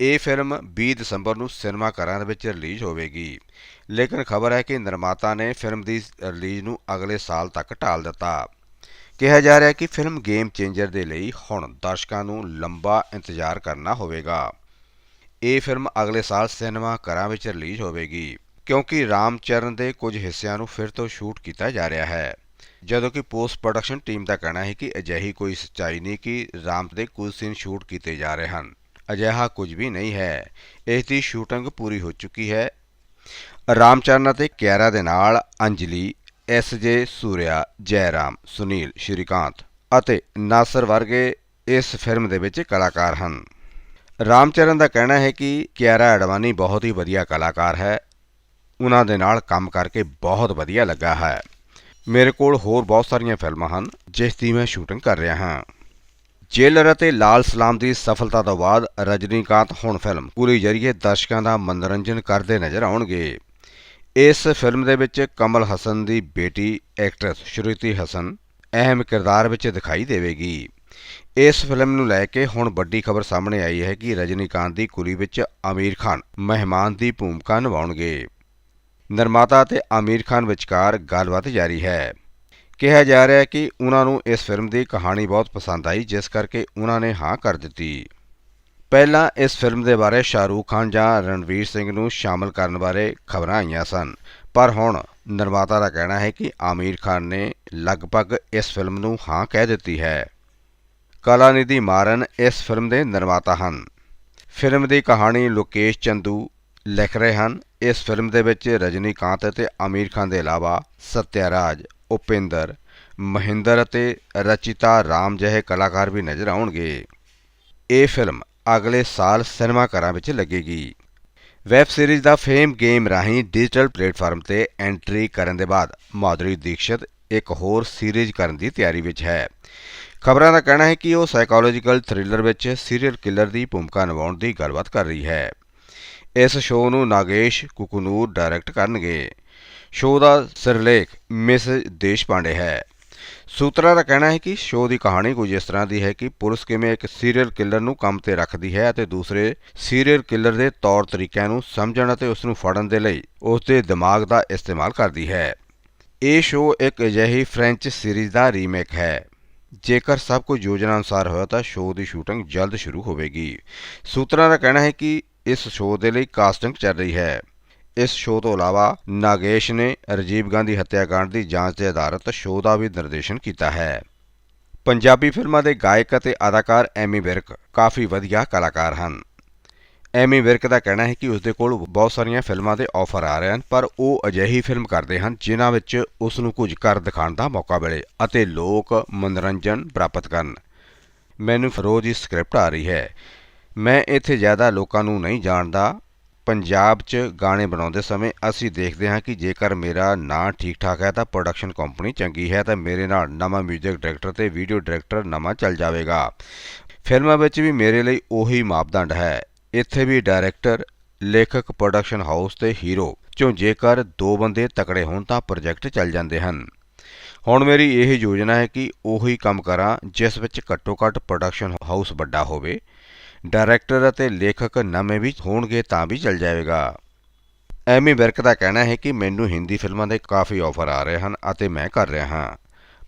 ਇਹ ਫਿਲਮ 20 ਦਸੰਬਰ ਨੂੰ ਸਿਨੇਮਾ ਘਰਾਂ ਦੇ ਵਿੱਚ ਰਿਲੀਜ਼ ਹੋਵੇਗੀ। ਲੇਕਿਨ ਖਬਰ ਹੈ ਕਿ ਨਿਰਮਾਤਾ ਨੇ ਫਿਲਮ ਦੀ ਰਿਲੀਜ਼ ਨੂੰ ਅਗਲੇ ਸਾਲ ਤੱਕ ਟਾਲ ਦਿੱਤਾ। ਕਿਹਾ ਜਾ ਰਿਹਾ ਹੈ ਕਿ ਫਿਲਮ ਗੇਮ ਚੇਂਜਰ ਦੇ ਲਈ ਹੁਣ ਦਰਸ਼ਕਾਂ ਨੂੰ ਲੰਬਾ ਇੰਤਜ਼ਾਰ ਕਰਨਾ ਹੋਵੇਗਾ। ਇਹ ਫਿਲਮ ਅਗਲੇ ਸਾਲ ਸਿਨੇਮਾ ਘਰਾਂ ਵਿੱਚ ਰਿਲੀਜ਼ ਹੋਵੇਗੀ, ਕਿਉਂਕਿ ਰਾਮਚਰਨ ਦੇ ਕੁਝ ਹਿੱਸਿਆਂ ਨੂੰ ਫਿਰ ਤੋਂ ਸ਼ੂਟ ਕੀਤਾ ਜਾ ਰਿਹਾ ਹੈ। ਜਦੋਂ ਕਿ ਪੋਸਟ ਪ੍ਰੋਡਕਸ਼ਨ ਟੀਮ ਦਾ ਕਹਿਣਾ ਹੈ ਕਿ ਅਜਿਹੀ ਕੋਈ ਸੱਚਾਈ ਨਹੀਂ ਕਿ ਰਾਮ ਦੇ ਕੁਝ ਸੀਨ ਸ਼ੂਟ ਕੀਤੇ ਜਾ ਰਹੇ ਹਨ। ਅਜਿਹਾ ਕੁਝ ਵੀ ਨਹੀਂ ਹੈ। ਇਸ ਦੀ ਸ਼ੂਟਿੰਗ ਪੂਰੀ ਹੋ ਚੁੱਕੀ ਹੈ। ਰਾਮਚਰਨ ਅਤੇ ਕਿਆਰਾ ਦੇ ਨਾਲ ਅੰਜਲੀ, ਐਸ ਜੇ ਸੂਰਿਆ, ਜੈਰਾਮ, ਸੁਨੀਲ, ਸ਼੍ਰੀਕਾਂਤ ਅਤੇ ਨਾਸਰ ਵਰਗੇ ਇਸ ਫਿਲਮ ਦੇ ਵਿੱਚ ਕਲਾਕਾਰ ਹਨ। ਰਾਮਚਰਨ ਦਾ ਕਹਿਣਾ ਹੈ ਕਿ ਕਿਆਰਾ ਅਡਵਾਨੀ ਬਹੁਤ ਹੀ ਵਧੀਆ ਕਲਾਕਾਰ ਹੈ। ਉਹਨਾਂ ਦੇ ਨਾਲ ਕੰਮ ਕਰਕੇ ਬਹੁਤ ਵਧੀਆ ਲੱਗਾ ਹੈ। ਮੇਰੇ ਕੋਲ ਹੋਰ ਬਹੁਤ ਸਾਰੀਆਂ ਫਿਲਮਾਂ ਹਨ, ਜਿਸ ਦੀ ਮੈਂ ਸ਼ੂਟਿੰਗ ਕਰ ਰਿਹਾ ਹਾਂ। ਜੇਲਰ ਅਤੇ ਲਾਲ ਸਲਾਮ ਦੀ ਸਫਲਤਾ ਤੋਂ ਬਾਅਦ ਰਜਨੀਕਾਂਤ ਹੁਣ ਫਿਲਮ ਪੂਰੀ ਜਰੀਏ ਦਰਸ਼ਕਾਂ ਦਾ ਮਨੋਰੰਜਨ ਕਰਦੇ ਨਜ਼ਰ ਆਉਣਗੇ। ਇਸ ਫਿਲਮ ਦੇ ਵਿੱਚ ਕਮਲ ਹਸਨ ਦੀ ਬੇਟੀ, ਐਕਟਰੈਸ ਸ਼ਰੂਤੀ ਹਸਨ, ਅਹਿਮ ਕਿਰਦਾਰ ਵਿੱਚ ਦਿਖਾਈ ਦੇਵੇਗੀ। ਇਸ ਫਿਲਮ ਨੂੰ ਲੈ ਕੇ ਹੁਣ ਵੱਡੀ ਖਬਰ ਸਾਹਮਣੇ ਆਈ ਹੈ ਕਿ ਰਜਨੀਕਾਂਤ ਦੀ ਕੁੜੀ ਵਿੱਚ ਆਮੀਰ ਖਾਨ, ਮਹਿਮਾਨ ਦੀ ਭੂਮਿਕਾ ਨਿਭਾਉਣਗੇ। ਨਿਰਮਾਤਾ ਅਤੇ ਆਮੀਰ ਖਾਨ ਵਿਚਕਾਰ ਗੱਲਬਾਤ ਜਾਰੀ ਹੈ। ਕਿਹਾ ਜਾ ਰਿਹਾ ਹੈ ਕਿ ਉਹਨਾਂ ਨੂੰ ਇਸ ਫਿਲਮ ਦੀ ਕਹਾਣੀ ਬਹੁਤ ਪਸੰਦ ਆਈ, ਜਿਸ ਕਰਕੇ ਉਹਨਾਂ ਨੇ ਹਾਂ ਕਰ ਦਿੱਤੀ। ਪਹਿਲਾਂ ਇਸ ਫਿਲਮ ਦੇ ਬਾਰੇ ਸ਼ਾਹਰੂਖ ਖਾਨ ਜਾਂ ਰਣਵੀਰ ਸਿੰਘ ਨੂੰ ਸ਼ਾਮਲ ਕਰਨ ਬਾਰੇ ਖਬਰਾਂ ਆਈਆਂ ਸਨ। ਪਰ ਹੁਣ ਨਿਰਮਾਤਾ ਦਾ ਕਹਿਣਾ ਹੈ ਕਿ ਆਮੀਰ ਖਾਨ ਨੇ ਲਗਭਗ ਇਸ ਫਿਲਮ ਨੂੰ ਹਾਂ ਕਹਿ ਦਿੱਤੀ ਹੈ। ਕਲਾਨਿਧੀ ਮਾਰਨ ਇਸ ਫਿਲਮ ਦੇ ਨਿਰਮਾਤਾ ਹਨ। ਫਿਲਮ ਦੀ ਕਹਾਣੀ ਲੋਕੇਸ਼ ਚੰਦੂ ਲਿਖ ਰਹੇ ਹਨ। ਇਸ ਫਿਲਮ ਦੇ ਵਿੱਚ ਰਜਨੀਕਾਂਤ ਅਤੇ ਆਮੀਰ ਖਾਨ ਦੇ ਇਲਾਵਾ ਸਤਿਆਰਾਜ, ਉਪਿੰਦਰ, ਮਹਿੰਦਰ ਅਤੇ ਰਚਿਤਾ ਰਾਮ ਜਿਹੇ ਕਲਾਕਾਰ ਵੀ ਨਜ਼ਰ ਆਉਣਗੇ। ਇਹ ਫਿਲਮ ਅਗਲੇ ਸਾਲ ਸਿਨੇਮਾ ਘਰਾਂ ਵਿੱਚ ਲੱਗੇਗੀ। ਵੈਬ ਸੀਰੀਜ਼ ਦਾ ਫੇਮ ਗੇਮ ਰਾਹੀਂ ਡਿਜੀਟਲ ਪਲੇਟਫਾਰਮ ਤੇ ਐਂਟਰੀ ਕਰਨ ਦੇ ਬਾਅਦ ਮਾਧੁਰੀ ਦੀਕਸ਼ਿਤ ਇੱਕ ਹੋਰ ਸੀਰੀਜ਼ ਕਰਨ ਦੀ ਤਿਆਰੀ ਵਿੱਚ ਹੈ। ਖਬਰਾਂ ਦਾ ਕਹਿਣਾ ਹੈ ਕਿ ਉਹ ਸਾਈਕੋਲੋਜੀਕਲ ਥ੍ਰਿਲਰ ਵਿੱਚ ਸੀਰੀਅਲ ਕਿਲਰ ਦੀ ਭੂਮਿਕਾ ਨਿਭਾਉਣ ਦੀ ਗੱਲਬਾਤ ਕਰ ਰਹੀ ਹੈ। ਇਸ ਸ਼ੋਅ ਨੂੰ ਨਾਗੇਸ਼ ਕੁਕਨੂਰ ਡਾਇਰੈਕਟ ਕਰਨਗੇ। ਸ਼ੋਅ ਦਾ ਸਿਰਲੇਖ ਮਿਸ ਦੇਸ਼ ਪਾਂਡੇ ਹੈ। ਸੂਤਰਾਂ ਦਾ ਕਹਿਣਾ ਹੈ ਕਿ ਸ਼ੋਅ ਦੀ ਕਹਾਣੀ ਕੁਝ ਇਸ ਤਰ੍ਹਾਂ ਦੀ ਹੈ ਕਿ ਪੁਲਿਸ ਕਿਵੇਂ ਇੱਕ ਸੀਰੀਅਲ ਕਿਲਰ ਨੂੰ ਕੰਮ ਤੇ ਰੱਖਦੀ ਹੈ ਅਤੇ ਦੂਸਰੇ ਸੀਰੀਅਲ ਕਿਲਰ ਦੇ ਤੌਰ ਤਰੀਕਿਆਂ ਨੂੰ ਸਮਝਣ ਅਤੇ ਉਸ ਨੂੰ ਫੜਨ ਦੇ ਲਈ ਉਸ ਦੇ ਦਿਮਾਗ ਦਾ ਇਸਤੇਮਾਲ ਕਰਦੀ ਹੈ। ਇਹ ਸ਼ੋਅ ਇੱਕ ਅਜਿਹੀ ਫ੍ਰੈਂਚ ਸੀਰੀਜ਼ ਦਾ ਰੀਮੇਕ ਹੈ। ਜੇਕਰ ਸਭ ਕੁਝ ਯੋਜਨਾ ਅਨੁਸਾਰ ਹੋਇਆ ਤਾਂ ਸ਼ੋਅ ਦੀ ਸ਼ੂਟਿੰਗ ਜਲਦ ਸ਼ੁਰੂ ਹੋਵੇਗੀ। ਸੂਤਰਾਂ ਦਾ ਕਹਿਣਾ ਹੈ ਕਿ ਇਸ ਸ਼ੋਅ ਦੇ ਲਈ ਕਾਸਟਿੰਗ ਚੱਲ ਰਹੀ ਹੈ। ਇਸ ਸ਼ੋਅ ਤੋਂ ਇਲਾਵਾ ਨਾਗੇਸ਼ ਨੇ ਰਾਜੀਵ ਗਾਂਧੀ ਹੱਤਿਆਕਾਂਡ ਦੀ ਜਾਂਚ ਤੇ ਆਧਾਰਿਤ ਸ਼ੋਅ ਦਾ ਵੀ ਨਿਰਦੇਸ਼ਨ ਕੀਤਾ ਹੈ। ਪੰਜਾਬੀ ਫਿਲਮਾਂ ਦੇ ਗਾਇਕ ਅਤੇ ਅਦਾਕਾਰ ਐਮੀ ਵਿਰਕ ਕਾਫੀ ਵਧੀਆ ਕਲਾਕਾਰ ਹਨ। ਐਮੀ ਵਿਰਕ ਦਾ ਕਹਿਣਾ ਹੈ ਕਿ ਉਸ ਦੇ ਕੋਲ ਬਹੁਤ ਸਾਰੀਆਂ ਫਿਲਮਾਂ ਦੇ ਆਫਰ ਆ ਰਹੇ ਹਨ, ਪਰ ਉਹ ਅਜਿਹੀ ਫਿਲਮ ਕਰਦੇ ਹਨ ਜਿਨ੍ਹਾਂ ਵਿੱਚ ਉਸ ਨੂੰ ਕੁਝ ਕਰ ਦਿਖਾਉਣ ਦਾ ਮੌਕਾ ਮਿਲੇ ਅਤੇ ਲੋਕ ਮਨੋਰੰਜਨ ਪ੍ਰਾਪਤ ਕਰਨ। ਮੈਨੂੰ ਫਰੋਜ਼ ਦੀ ਸਕ੍ਰਿਪਟ ਆ ਰਹੀ ਹੈ। ਮੈਂ ਇੱਥੇ ਜ਼ਿਆਦਾ ਲੋਕਾਂ ਨੂੰ ਨਹੀਂ ਜਾਣਦਾ। ਪੰਜਾਬ 'ਚ ਗਾਣੇ ਬਣਾਉਂਦੇ ਸਮੇਂ ਅਸੀਂ ਦੇਖਦੇ ਹਾਂ ਕਿ ਜੇਕਰ ਮੇਰਾ ਨਾਂ ਠੀਕ ਠਾਕ ਹੈ ਤਾਂ ਪ੍ਰੋਡਕਸ਼ਨ ਕੰਪਨੀ ਚੰਗੀ ਹੈ ਤਾਂ ਮੇਰੇ ਨਾਲ ਨਵਾਂ 뮤직 ਡਾਇਰੈਕਟਰ ਤੇ ਵੀਡੀਓ ਡਾਇਰੈਕਟਰ ਨਵਾਂ ਚੱਲ ਜਾਵੇਗਾ। ਫਿਲਮਾਂ ਵਿੱਚ ਵੀ ਮੇਰੇ ਲਈ ਉਹੀ ਮਾਪਦੰਡ ਹੈ। ਇੱਥੇ ਵੀ ਡਾਇਰੈਕਟਰ ਲੇਖਕ ਪ੍ਰੋਡਕਸ਼ਨ ਹਾਊਸ ਤੇ ਹੀਰੋ ਚੋਂ ਜੇਕਰ ਦੋ ਬੰਦੇ ਤਕੜੇ ਹੋਣ ਤਾਂ ਪ੍ਰੋਜੈਕਟ ਚੱਲ ਜਾਂਦੇ ਹਨ। ਹੁਣ ਮੇਰੀ ਇਹ ਯੋਜਨਾ ਹੈ ਕਿ ਉਹੀ ਕੰਮ ਕਰਾਂ ਜਿਸ ਵਿੱਚ ਘੱਟੋ ਘੱਟ ਪ੍ਰੋਡਕਸ਼ਨ ਹਾਊਸ ਵੱਡਾ ਹੋਵੇ। ਡਾਇਰੈਕਟਰ ਅਤੇ ਲੇਖਕ ਨਵੇਂ ਵੀ ਹੋਣਗੇ ਤਾਂ ਵੀ ਚੱਲ ਜਾਵੇਗਾ। ਐਮੀ ਵਿਰਕ ਦਾ ਕਹਿਣਾ ਹੈ ਕਿ ਮੈਨੂੰ ਹਿੰਦੀ ਫਿਲਮਾਂ ਦੇ ਕਾਫੀ ਆਫਰ ਆ ਰਹੇ ਹਨ ਅਤੇ ਮੈਂ ਕਰ ਰਿਹਾ ਹਾਂ।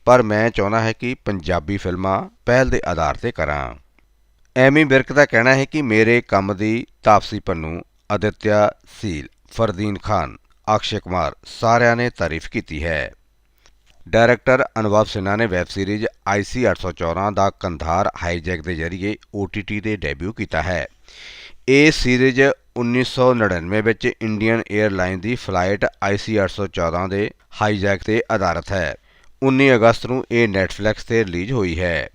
ਪਰ ਮੈਂ ਚਾਹੁੰਦਾ ਹੈ ਕਿ ਪੰਜਾਬੀ ਫਿਲਮਾਂ ਪਹਿਲ ਦੇ ਆਧਾਰ ਤੇ ਕਰਾਂ। ਐਮੀ ਵਿਰਕ ਦਾ ਕਹਿਣਾ ਹੈ ਕਿ ਮੇਰੇ ਕੰਮ ਦੀ ਤਾਪਸੀ ਪੰਨੂ ਅਦਿੱਤਿਆ ਸੀਲ, ਫਰਦੀਨ ਖਾਨ, ਅਕਸ਼ੇ ਕੁਮਾਰ ਸਾਰਿਆਂ ਨੇ ਤਾਰੀਫ ਕੀਤੀ ਹੈ। ਡਾਇਰੈਕਟਰ ਅਨੁਭਵ ਸਿਨਹਾ ਨੇ ਵੈਬ ਸੀਰੀਜ਼ ਆਈਸੀ 814 ਦਾ ਕੰਧਾਰ ਹਾਈਜੈਕ ਦੇ ਜ਼ਰੀਏ OTT ਤੇ ਡੈਬਿਊ ਕੀਤਾ ਹੈ। ਇਹ ਸੀਰੀਜ਼ 1999 ਵਿੱਚ ਇੰਡੀਅਨ 에ਅਰਲਾਈਨ ਦੀ ਫਲਾਈਟ IC814 ਦੇ ਹਾਈਜੈਕ ਤੇ ਆਧਾਰਿਤ ਹੈ। 19 ਅਗਸਤ ਨੂੰ ਇਹ ਨੈਟਫਲਿਕਸ ਤੇ ਰਿਲੀਜ਼ ਹੋਈ ਹੈ।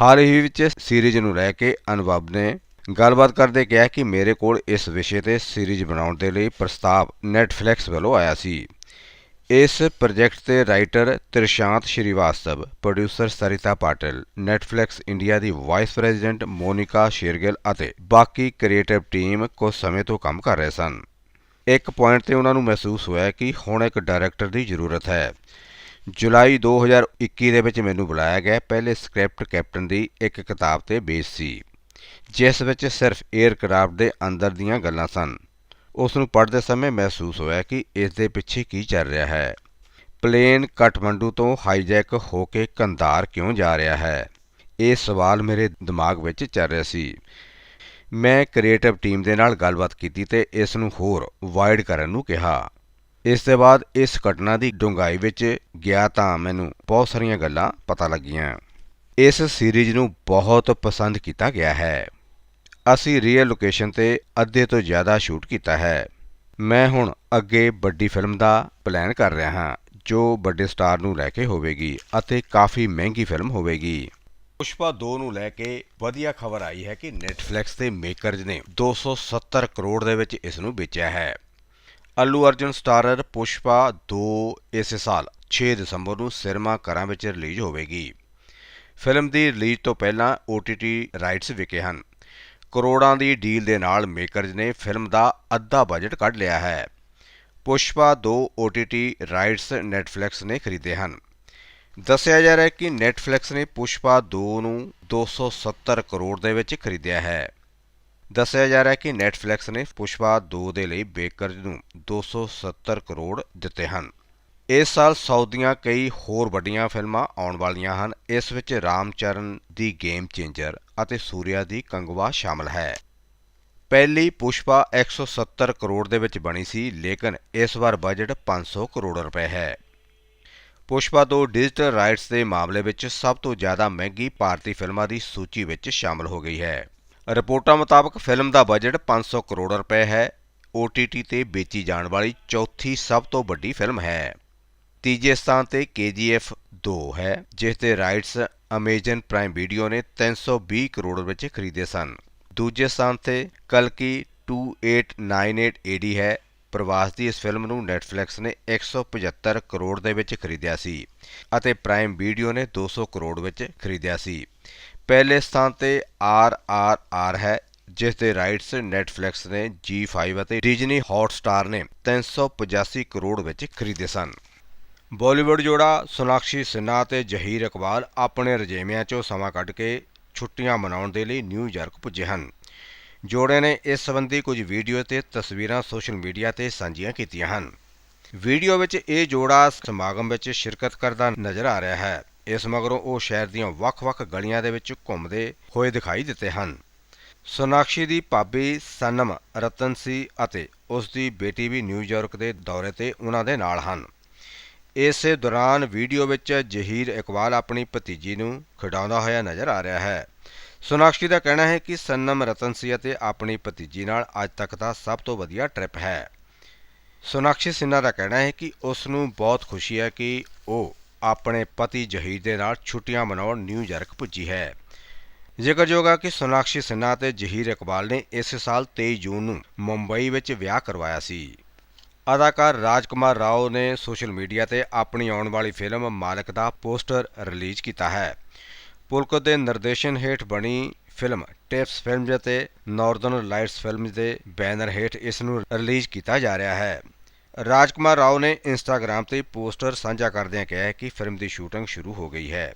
ਹਾਲ ਹੀ ਵਿੱਚ ਸੀਰੀਜ਼ ਨੂੰ ਲੈ ਕੇ ਅਨੁਭਵ ਨੇ ਗੱਲਬਾਤ ਕਰਦੇ ਕਿਹਾ ਕਿ ਮੇਰੇ ਕੋਲ ਇਸ ਵਿਸ਼ੇ ਤੇ ਸੀਰੀਜ਼ ਬਣਾਉਣ ਦੇ ਲਈ ਪ੍ਰਸਤਾਵ ਨੈਟਫਲਿਕਸ ਵੱਲੋਂ ਆਇਆ ਸੀ। ਇਸ ਪ੍ਰੋਜੈਕਟ ਦੇ writer Trishant Srivastava, producer Sarita Patil, Netflix India ਦੀ ਵਾਈਸ ਪ੍ਰੈਜ਼ੀਡੈਂਟ ਮੋਨਿਕਾ ਸ਼ੇਰਗਿਲ ਅਤੇ ਬਾਕੀ ਕ੍ਰੀਏਟਿਵ ਟੀਮ ਕੁਝ ਸਮੇਂ ਤੋਂ ਕੰਮ ਕਰ ਰਹੇ ਸਨ। ਇੱਕ ਪੁਆਇੰਟ ਤੇ ਉਹਨਾਂ ਨੂੰ ਮਹਿਸੂਸ ਹੋਇਆ ਕਿ ਹੁਣ ਇੱਕ ਡਾਇਰੈਕਟਰ ਦੀ ਜ਼ਰੂਰਤ ਹੈ। ਜੁਲਾਈ 2021 ਦੇ ਵਿੱਚ ਮੈਨੂੰ ਬੁਲਾਇਆ ਗਿਆ, ਪਹਿਲੇ ਸਕ੍ਰਿਪਟ ਕੈਪਟਨ ਦੀ ਇੱਕ ਕਿਤਾਬ ਤੇ ਬੇਸ ਸੀ ਜਿਸ ਵਿੱਚ ਸਿਰਫ 에ਅਰਕ੍ਰਾਫਟ ਦੇ ਅੰਦਰ ਦੀਆਂ ਗੱਲਾਂ ਸਨ। ਉਸ ਨੂੰ ਪੜ੍ਹਦੇ ਸਮੇਂ ਮਹਿਸੂਸ ਹੋਇਆ ਕਿ ਇਸ ਦੇ ਪਿੱਛੇ ਕੀ ਚੱਲ ਰਿਹਾ ਹੈ। ਪਲੇਨ ਕਠਮੰਡੂ ਤੋਂ ਹਾਈਜੈਕ ਹੋ ਕੇ ਕੰਧਾਰ ਕਿਉਂ ਜਾ ਰਿਹਾ ਹੈ? ਇਹ ਸਵਾਲ ਮੇਰੇ ਦਿਮਾਗ ਵਿੱਚ ਚੱਲ ਰਿਹਾ ਸੀ। ਮੈਂ ਕ੍ਰੀਏਟਿਵ ਟੀਮ ਦੇ ਨਾਲ ਗੱਲਬਾਤ ਕੀਤੀ ਤੇ ਇਸ ਨੂੰ ਹੋਰ ਵਾਈਡ ਕਰਨ ਨੂੰ ਕਿਹਾ। ਇਸ ਦੇ ਬਾਅਦ ਇਸ ਘਟਨਾ ਦੀ ਡੂੰਘਾਈ ਵਿੱਚ ਗਿਆ ਤਾਂ ਮੈਨੂੰ ਬਹੁਤ ਸਾਰੀਆਂ ਗੱਲਾਂ ਪਤਾ ਲੱਗੀਆਂ। ਇਸ ਸੀਰੀਜ਼ ਨੂੰ ਬਹੁਤ ਪਸੰਦ ਕੀਤਾ ਗਿਆ ਹੈ। ਅਸੀਂ ਰੀਅਲ ਲੋਕੇਸ਼ਨ ਤੇ ਅੱਧੇ ਤੋਂ ਜ਼ਿਆਦਾ ਸ਼ੂਟ ਕੀਤਾ ਹੈ। ਮੈਂ ਹੁਣ ਅੱਗੇ ਵੱਡੀ ਫਿਲਮ ਦਾ ਪਲਾਨ ਕਰ ਰਿਹਾ ਹਾਂ, ਜੋ ਵੱਡੇ ਸਟਾਰ ਨੂੰ ਲੈ ਕੇ ਹੋਵੇਗੀ ਅਤੇ ਕਾਫੀ ਮਹਿੰਗੀ ਫਿਲਮ ਹੋਵੇਗੀ। ਪੁਸ਼ਪਾ 2 ਨੂੰ ਲੈ ਕੇ ਵਧੀਆ ਖਬਰ ਆਈ ਹੈ ਕਿ ਨੈਟਫਲਿਕਸ ਦੇ ਮੇਕਰਜ਼ ਨੇ 270 ਕਰੋੜ ਦੇ ਵਿੱਚ ਇਸ ਨੂੰ ਵੇਚਿਆ ਹੈ। ਅੱਲੂ ਅਰਜਨ ਸਟਾਰਰ ਪੁਸ਼ਪਾ 2 ਇਸੇ ਸਾਲ 6 ਦਸੰਬਰ ਨੂੰ ਸਿਨੇਮਾ ਘਰਾਂ ਵਿੱਚ ਰਿਲੀਜ਼ ਹੋਵੇਗੀ। ਫਿਲਮ ਦੀ ਰਿਲੀਜ਼ ਤੋਂ ਪਹਿਲਾਂ OTT ਰਾਈਟਸ ਵਿਕੇ ਹਨ। ਕਰੋੜਾਂ ਦੀ ਡੀਲ ਦੇ ਨਾਲ ਮੇਕਰਜ਼ ਨੇ ਫਿਲਮ ਦਾ ਅੱਧਾ ਬਜਟ ਕੱਢ ਲਿਆ ਹੈ। ਪੁਸ਼ਪਾ 2 OTT ਰਾਈਟਸ ਨੈਟਫਲਿਕਸ ਨੇ ਖਰੀਦੇ ਹਨ। ਦੱਸਿਆ ਜਾ ਰਿਹਾ ਹੈ ਕਿ ਨੈਟਫਲਿਕਸ ਨੇ ਪੁਸ਼ਪਾ 2 ਨੂੰ 270 ਕਰੋੜ ਦੇ ਵਿੱਚ ਖਰੀਦਿਆ ਹੈ। ਦੱਸਿਆ ਜਾ ਰਿਹਾ ਹੈ ਕਿ ਨੈਟਫਲਿਕਸ ਨੇ ਪੁਸ਼ਪਾ 2 ਦੇ ਲਈ ਬੇਕਰਜ਼ ਨੂੰ 270 ਕਰੋੜ ਦਿੱਤੇ ਹਨ। ਇਸ ਸਾਲ ਸਾਊਥ ਦੀਆਂ ਕਈ ਹੋਰ ਵੱਡੀਆਂ ਫਿਲਮਾਂ ਆਉਣ ਵਾਲੀਆਂ ਹਨ। ਇਸ ਵਿੱਚ ਰਾਮਚਰਨ ਦੀ ਗੇਮ ਚੇਂਜਰ ਅਤੇ ਸੂਰਿਆ ਦੀ ਕੰਗਵਾ ਸ਼ਾਮਲ ਹੈ। ਪਹਿਲੀ ਪੁਸ਼ਪਾ 170 ਕਰੋੜ ਦੇ ਵਿੱਚ ਬਣੀ ਸੀ, ਲੇਕਿਨ ਇਸ ਵਾਰ ਬਜਟ 500 ਕਰੋੜ ਰੁਪਏ ਹੈ। ਪੁਸ਼ਪਾ 2 ਡਿਜੀਟਲ ਰਾਈਟਸ ਦੇ ਮਾਮਲੇ ਵਿੱਚ ਸਭ ਤੋਂ ਜ਼ਿਆਦਾ ਮਹਿੰਗੀ ਭਾਰਤੀ ਫਿਲਮਾਂ ਦੀ ਸੂਚੀ ਵਿੱਚ ਸ਼ਾਮਲ ਹੋ ਗਈ ਹੈ। ਰਿਪੋਰਟਾਂ ਮੁਤਾਬਕ ਫਿਲਮ ਦਾ ਬਜਟ 500 ਕਰੋੜ ਰੁਪਏ ਹੈ। OTT ਤੇ ਵੇਚੀ ਜਾਣ ਵਾਲੀ ਚੌਥੀ ਸਭ ਤੋਂ ਵੱਡੀ ਫਿਲਮ ਹੈ। ਤੀਜੇ ਸਥਾਨ ਤੇ KGF 2 ਹੈ, ਜਿਸ ਦੇ ਰਾਈਟਸ ਅਮੇਜ਼ਨ ਪ੍ਰਾਈਮ ਵੀਡੀਓ ਨੇ 320 ਕਰੋੜ ਵਿੱਚ ਖਰੀਦੇ ਸਨ। ਦੂਜੇ ਸਥਾਨ ਤੇ ਕਲਕੀ 2898 AD ਹੈ, ਪ੍ਰਵਾਸ ਦੀ ਇਸ ਫਿਲਮ ਨੂੰ ਨੈਟਫਲਿਕਸ ਨੇ 175 ਕਰੋੜ ਦੇ ਵਿੱਚ ਖਰੀਦਿਆ ਸੀ ਅਤੇ ਪ੍ਰਾਈਮ ਵੀਡੀਓ ਨੇ 200 ਕਰੋੜ ਵਿੱਚ ਖਰੀਦਿਆ ਸੀ। ਪਹਿਲੇ ਸਥਾਨ ਤੇ RRR ਹੈ, ਜਿਸ ਦੇ ਰਾਈਟਸ ਨੈਟਫਲਿਕਸ ਨੇ G5 ਅਤੇ ਡਿਜ਼ਨੀ ਹੌਟਸਟਾਰ ਨੇ 385 ਕਰੋੜ ਵਿੱਚ ਖਰੀਦੇ ਸਨ। ਬਾਲੀਵੁੱਡ ਜੋੜਾ ਸੋਨਾਕਸ਼ੀ ਸਿਨਹਾ ਤੇ ਜਹੀਰ ਇਕਬਾਲ ਆਪਣੇ ਰਜੇਵਿਆਂ 'ਚੋਂ ਸਮਾਂ ਕੱਢ ਕੇ ਛੁੱਟੀਆਂ ਮਨਾਉਣ ਦੇ ਲਈ ਨਿਊਯਾਰਕ ਪੁੱਜੇ ਹਨ। ਜੋੜੇ ਨੇ ਇਸ ਸੰਬੰਧੀ ਕੁਝ ਵੀਡੀਓ ਤੇ ਤਸਵੀਰਾਂ ਸੋਸ਼ਲ ਮੀਡੀਆ ਤੇ ਸਾਂਝੀਆਂ ਕੀਤੀਆਂ ਹਨ। ਵੀਡੀਓ ਵਿੱਚ ਇਹ ਜੋੜਾ ਸਮਾਗਮ ਵਿੱਚ ਸ਼ਿਰਕਤ ਕਰਦਾ ਨਜ਼ਰ ਆ ਰਿਹਾ ਹੈ। ਇਸ ਮਗਰੋਂ ਉਹ ਸ਼ਹਿਰ ਦੀਆਂ ਵੱਖ-ਵੱਖ ਗਲੀਆਂ ਦੇ ਵਿੱਚ ਘੁੰਮਦੇ ਹੋਏ ਦਿਖਾਈ ਦਿੱਤੇ ਹਨ। ਸੋਨਾਕਸ਼ੀ ਦੀ ਭਾਬੀ ਸਨਮ ਰਤਨ ਸੀ ਅਤੇ ਉਸ ਦੀ ਬੇਟੀ ਵੀ ਨਿਊਯਾਰਕ ਦੇ ਦੌਰੇ ਤੇ ਉਹਨਾਂ ਦੇ ਨਾਲ ਹਨ। ਇਸੇ ਦੌਰਾਨ ਵੀਡੀਓ ਵਿੱਚ ਜਹੀਰ ਇਕਬਾਲ ਆਪਣੀ ਭਤੀਜੀ ਨੂੰ ਖਿਡਾਉਂਦਾ ਹੋਇਆ ਨਜ਼ਰ ਆ ਰਿਹਾ ਹੈ। ਸੋਨਾਕਸ਼ੀ ਦਾ ਕਹਿਣਾ ਹੈ ਕਿ ਸੰਨਮ ਰਤਨ ਸੀ ਅਤੇ ਆਪਣੀ ਭਤੀਜੀ ਨਾਲ ਅੱਜ ਤੱਕ ਦਾ ਸਭ ਤੋਂ ਵਧੀਆ ਟ੍ਰਿਪ ਹੈ। ਸੋਨਾਕਸ਼ੀ ਸਿਨਹਾ ਦਾ ਕਹਿਣਾ ਹੈ ਕਿ ਉਸ ਨੂੰ ਬਹੁਤ ਖੁਸ਼ੀ ਹੈ ਕਿ ਉਹ ਆਪਣੇ ਪਤੀ ਜਹੀਰ ਦੇ ਨਾਲ ਛੁੱਟੀਆਂ ਮਨਾਉਣ ਨਿਊਯਾਰਕ ਪੁੱਜੀ ਹੈ। ਜ਼ਿਕਰਯੋਗ ਹੈ ਕਿ ਸੋਨਾਕਸ਼ੀ ਸਿਨਹਾ ਤੇ ਜਹੀਰ ਇਕਬਾਲ ਨੇ ਇਸ ਸਾਲ 23 ਜੂਨ ਨੂੰ ਮੁੰਬਈ ਵਿੱਚ ਵਿਆਹ ਕਰਵਾਇਆ ਸੀ। ਅਦਾਕਾਰ ਰਾਜਕੁਮਾਰ ਰਾਓ ਨੇ ਸੋਸ਼ਲ ਮੀਡੀਆ ਤੇ ਆਪਣੀ ਆਉਣ ਵਾਲੀ ਫਿਲਮ ਮਾਲਕ ਦਾ ਪੋਸਟਰ ਰਿਲੀਜ਼ ਕੀਤਾ ਹੈ। ਪੁਲਕਤ ਦੇ ਨਿਰਦੇਸ਼ਨ ਹੇਠ ਬਣੀ ਫਿਲਮ ਟੇਪਸ ਫਿਲਮਜ਼ ਅਤੇ ਨਾਰਦਰਨ ਲਾਈਟਸ ਫਿਲਮਜ਼ ਦੇ ਬੈਨਰ ਹੇਠ ਇਸ ਨੂੰ ਰਿਲੀਜ਼ ਕੀਤਾ ਜਾ ਰਿਹਾ ਹੈ। ਰਾਜਕੁਮਾਰ ਰਾਓ ਨੇ ਇੰਸਟਾਗ੍ਰam ਤੇ ਪੋਸਟਰ ਸਾਂਝਾ ਕਰਦਿਆਂ ਕਿਹਾ ਕਿ ਫਿਲਮ ਦੀ ਸ਼ੂਟਿੰਗ ਸ਼ੁਰੂ ਹੋ ਗਈ ਹੈ।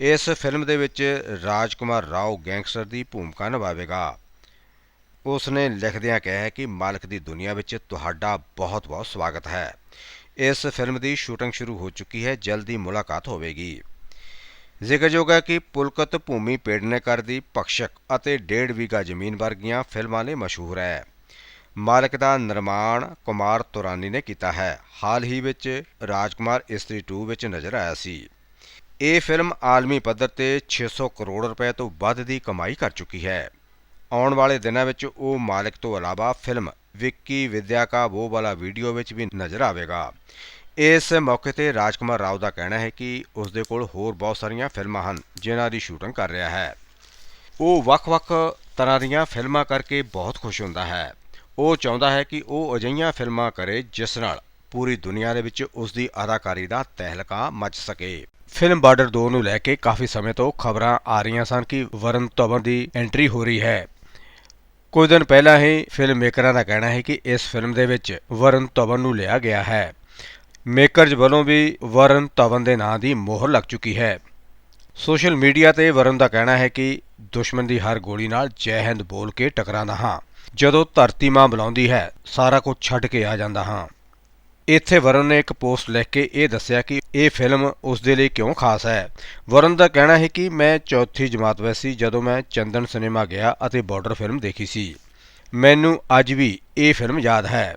ਇਸ ਫਿਲਮ ਦੇ ਵਿੱਚ ਰਾਜਕੁਮਾਰ ਰਾਓ ਗੈਂਗਸਟਰ ਦੀ ਭੂਮਿਕਾ ਨਿਭਾਵੇਗਾ। ਉਸ ਨੇ ਲਿਖਦਿਆਂ ਕਿਹਾ ਕਿ ਮਾਲਕ ਦੀ ਦੁਨੀਆ ਵਿੱਚ ਤੁਹਾਡਾ ਬਹੁਤ-ਬਹੁਤ ਸਵਾਗਤ ਹੈ। ਇਸ ਫਿਲਮ ਦੀ ਸ਼ੂਟਿੰਗ ਸ਼ੁਰੂ ਹੋ ਚੁੱਕੀ ਹੈ, ਜਲਦੀ ਮੁਲਾਕਾਤ ਹੋਵੇਗੀ। ਜ਼ਿਕਰਯੋਗ ਹੈ ਕਿ ਪੁਲਕਤ ਭੂਮੀ ਪੇਡਨੇਕਰ ਦੀ ਪਕਸ਼ਕ ਅਤੇ ਡੇਢ ਵੀਗਾ ਜ਼ਮੀਨ ਵਰਗੀਆਂ ਫਿਲਮਾਂ ਲਈ ਮਸ਼ਹੂਰ ਹੈ। ਮਾਲਕ ਦਾ ਨਿਰਮਾਣ ਕੁਮਾਰ ਤੁਰਾਨੀ ਨੇ ਕੀਤਾ ਹੈ। ਹਾਲ ਹੀ ਵਿੱਚ ਰਾਜਕੁਮਾਰ ਇਸਤਰੀ 2 ਵਿੱਚ ਨਜ਼ਰ ਆਇਆ ਸੀ। ਇਹ ਫਿਲਮ ਆਲਮੀ ਪੱਧਰ ਤੇ 600 ਕਰੋੜ ਰੁਪਏ ਤੋਂ ਵੱਧ ਦੀ ਕਮਾਈ ਕਰ ਚੁੱਕੀ ਹੈ। ਆਉਣ ਵਾਲੇ ਦਿਨਾਂ ਵਿੱਚ ਉਹ ਮਾਲਿਕ ਤੋਂ ਇਲਾਵਾ ਫਿਲਮ ਵਿੱਕੀ ਵਿਦਿਆ ਕਾ ਉਹ ਵਾਲਾ ਵੀਡੀਓ ਵਿੱਚ ਵੀ ਨਜ਼ਰ ਆਵੇਗਾ। ਇਸ ਮੌਕੇ ਤੇ ਰਾਜਕੁਮਾਰ ਰਾਓ ਦਾ ਕਹਿਣਾ ਹੈ ਕਿ ਉਸ ਦੇ ਕੋਲ ਹੋਰ ਬਹੁਤ ਸਾਰੀਆਂ ਫਿਲਮਾਂ ਹਨ ਜਿਨ੍ਹਾਂ ਦੀ ਸ਼ੂਟਿੰਗ ਕਰ ਰਿਹਾ ਹੈ। ਉਹ ਵੱਖ-ਵੱਖ ਤਰ੍ਹਾਂ ਦੀਆਂ ਫਿਲਮਾਂ ਕਰਕੇ ਬਹੁਤ ਖੁਸ਼ ਹੁੰਦਾ ਹੈ। ਉਹ ਚਾਹੁੰਦਾ ਹੈ ਕਿ ਉਹ ਅਜਿਹੀਆਂ ਫਿਲਮਾਂ ਕਰੇ ਜਿਸ ਨਾਲ ਪੂਰੀ ਦੁਨੀਆ ਦੇ ਵਿੱਚ ਉਸ ਦੀ ਅਦਾਕਾਰੀ ਦਾ ਤਹਿਲਕਾ ਮਚ ਸਕੇ। ਫਿਲਮ ਬਾਰਡਰ 2 ਨੂੰ ਲੈ ਕੇ ਕਾਫੀ ਸਮੇਂ ਤੋਂ ਖਬਰਾਂ ਆ ਰਹੀਆਂ ਸਨ ਕਿ ਵਰਨ ਧਵਨ ਦੀ ਐਂਟਰੀ ਹੋ ਰਹੀ ਹੈ। ਕੁਝ ਦਿਨ ਪਹਿਲਾਂ ਹੀ ਫਿਲਮ ਮੇਕਰਾਂ ਦਾ ਕਹਿਣਾ ਹੈ ਕਿ ਇਸ ਫਿਲਮ ਦੇ ਵਿੱਚ ਵਰਨ ਧਵਨ ਨੂੰ ਲਿਆ ਗਿਆ ਹੈ। ਮੇਕਰਜ਼ ਵੱਲੋਂ ਵੀ ਵਰਨ ਧਵਨ ਦੇ ਨਾਂ ਦੀ ਮੋਹਰ ਲੱਗ ਚੁੱਕੀ ਹੈ। ਸੋਸ਼ਲ ਮੀਡੀਆ ਤੇ ਵਰਨ ਦਾ ਕਹਿਣਾ ਹੈ ਕਿ ਦੁਸ਼ਮਣ ਦੀ ਹਰ ਗੋਲੀ ਨਾਲ ਜੈ ਹਿੰਦ ਬੋਲ ਕੇ ਟਕਰਾਉਂਦਾ ਹਾਂ। ਜਦੋਂ ਧਰਤੀ ਮਾਂ ਬੁਲਾਉਂਦੀ ਹੈ, ਸਾਰਾ ਕੁਝ ਛੱਡ ਕੇ ਆ ਜਾਂਦਾ ਹਾਂ। ਇੱਥੇ ਵਰਨ ਨੇ ਇੱਕ ਪੋਸਟ ਲਿਖ ਕੇ ਇਹ ਦੱਸਿਆ ਕਿ ਇਹ ਫਿਲਮ ਉਸ ਦੇ ਲਈ ਕਿਉਂ ਖਾਸ ਹੈ। ਵਰਨ ਦਾ ਕਹਿਣਾ ਹੈ ਕਿ ਮੈਂ ਚੌਥੀ ਜਮਾਤ ਵਿੱਚ ਸੀ ਜਦੋਂ ਮੈਂ ਚੰਦਨ ਸਿਨੇਮਾ ਗਿਆ ਅਤੇ ਬਾਰਡਰ ਫਿਲਮ ਦੇਖੀ ਸੀ। ਮੈਨੂੰ ਅੱਜ ਵੀ ਇਹ ਫਿਲਮ ਯਾਦ ਹੈ।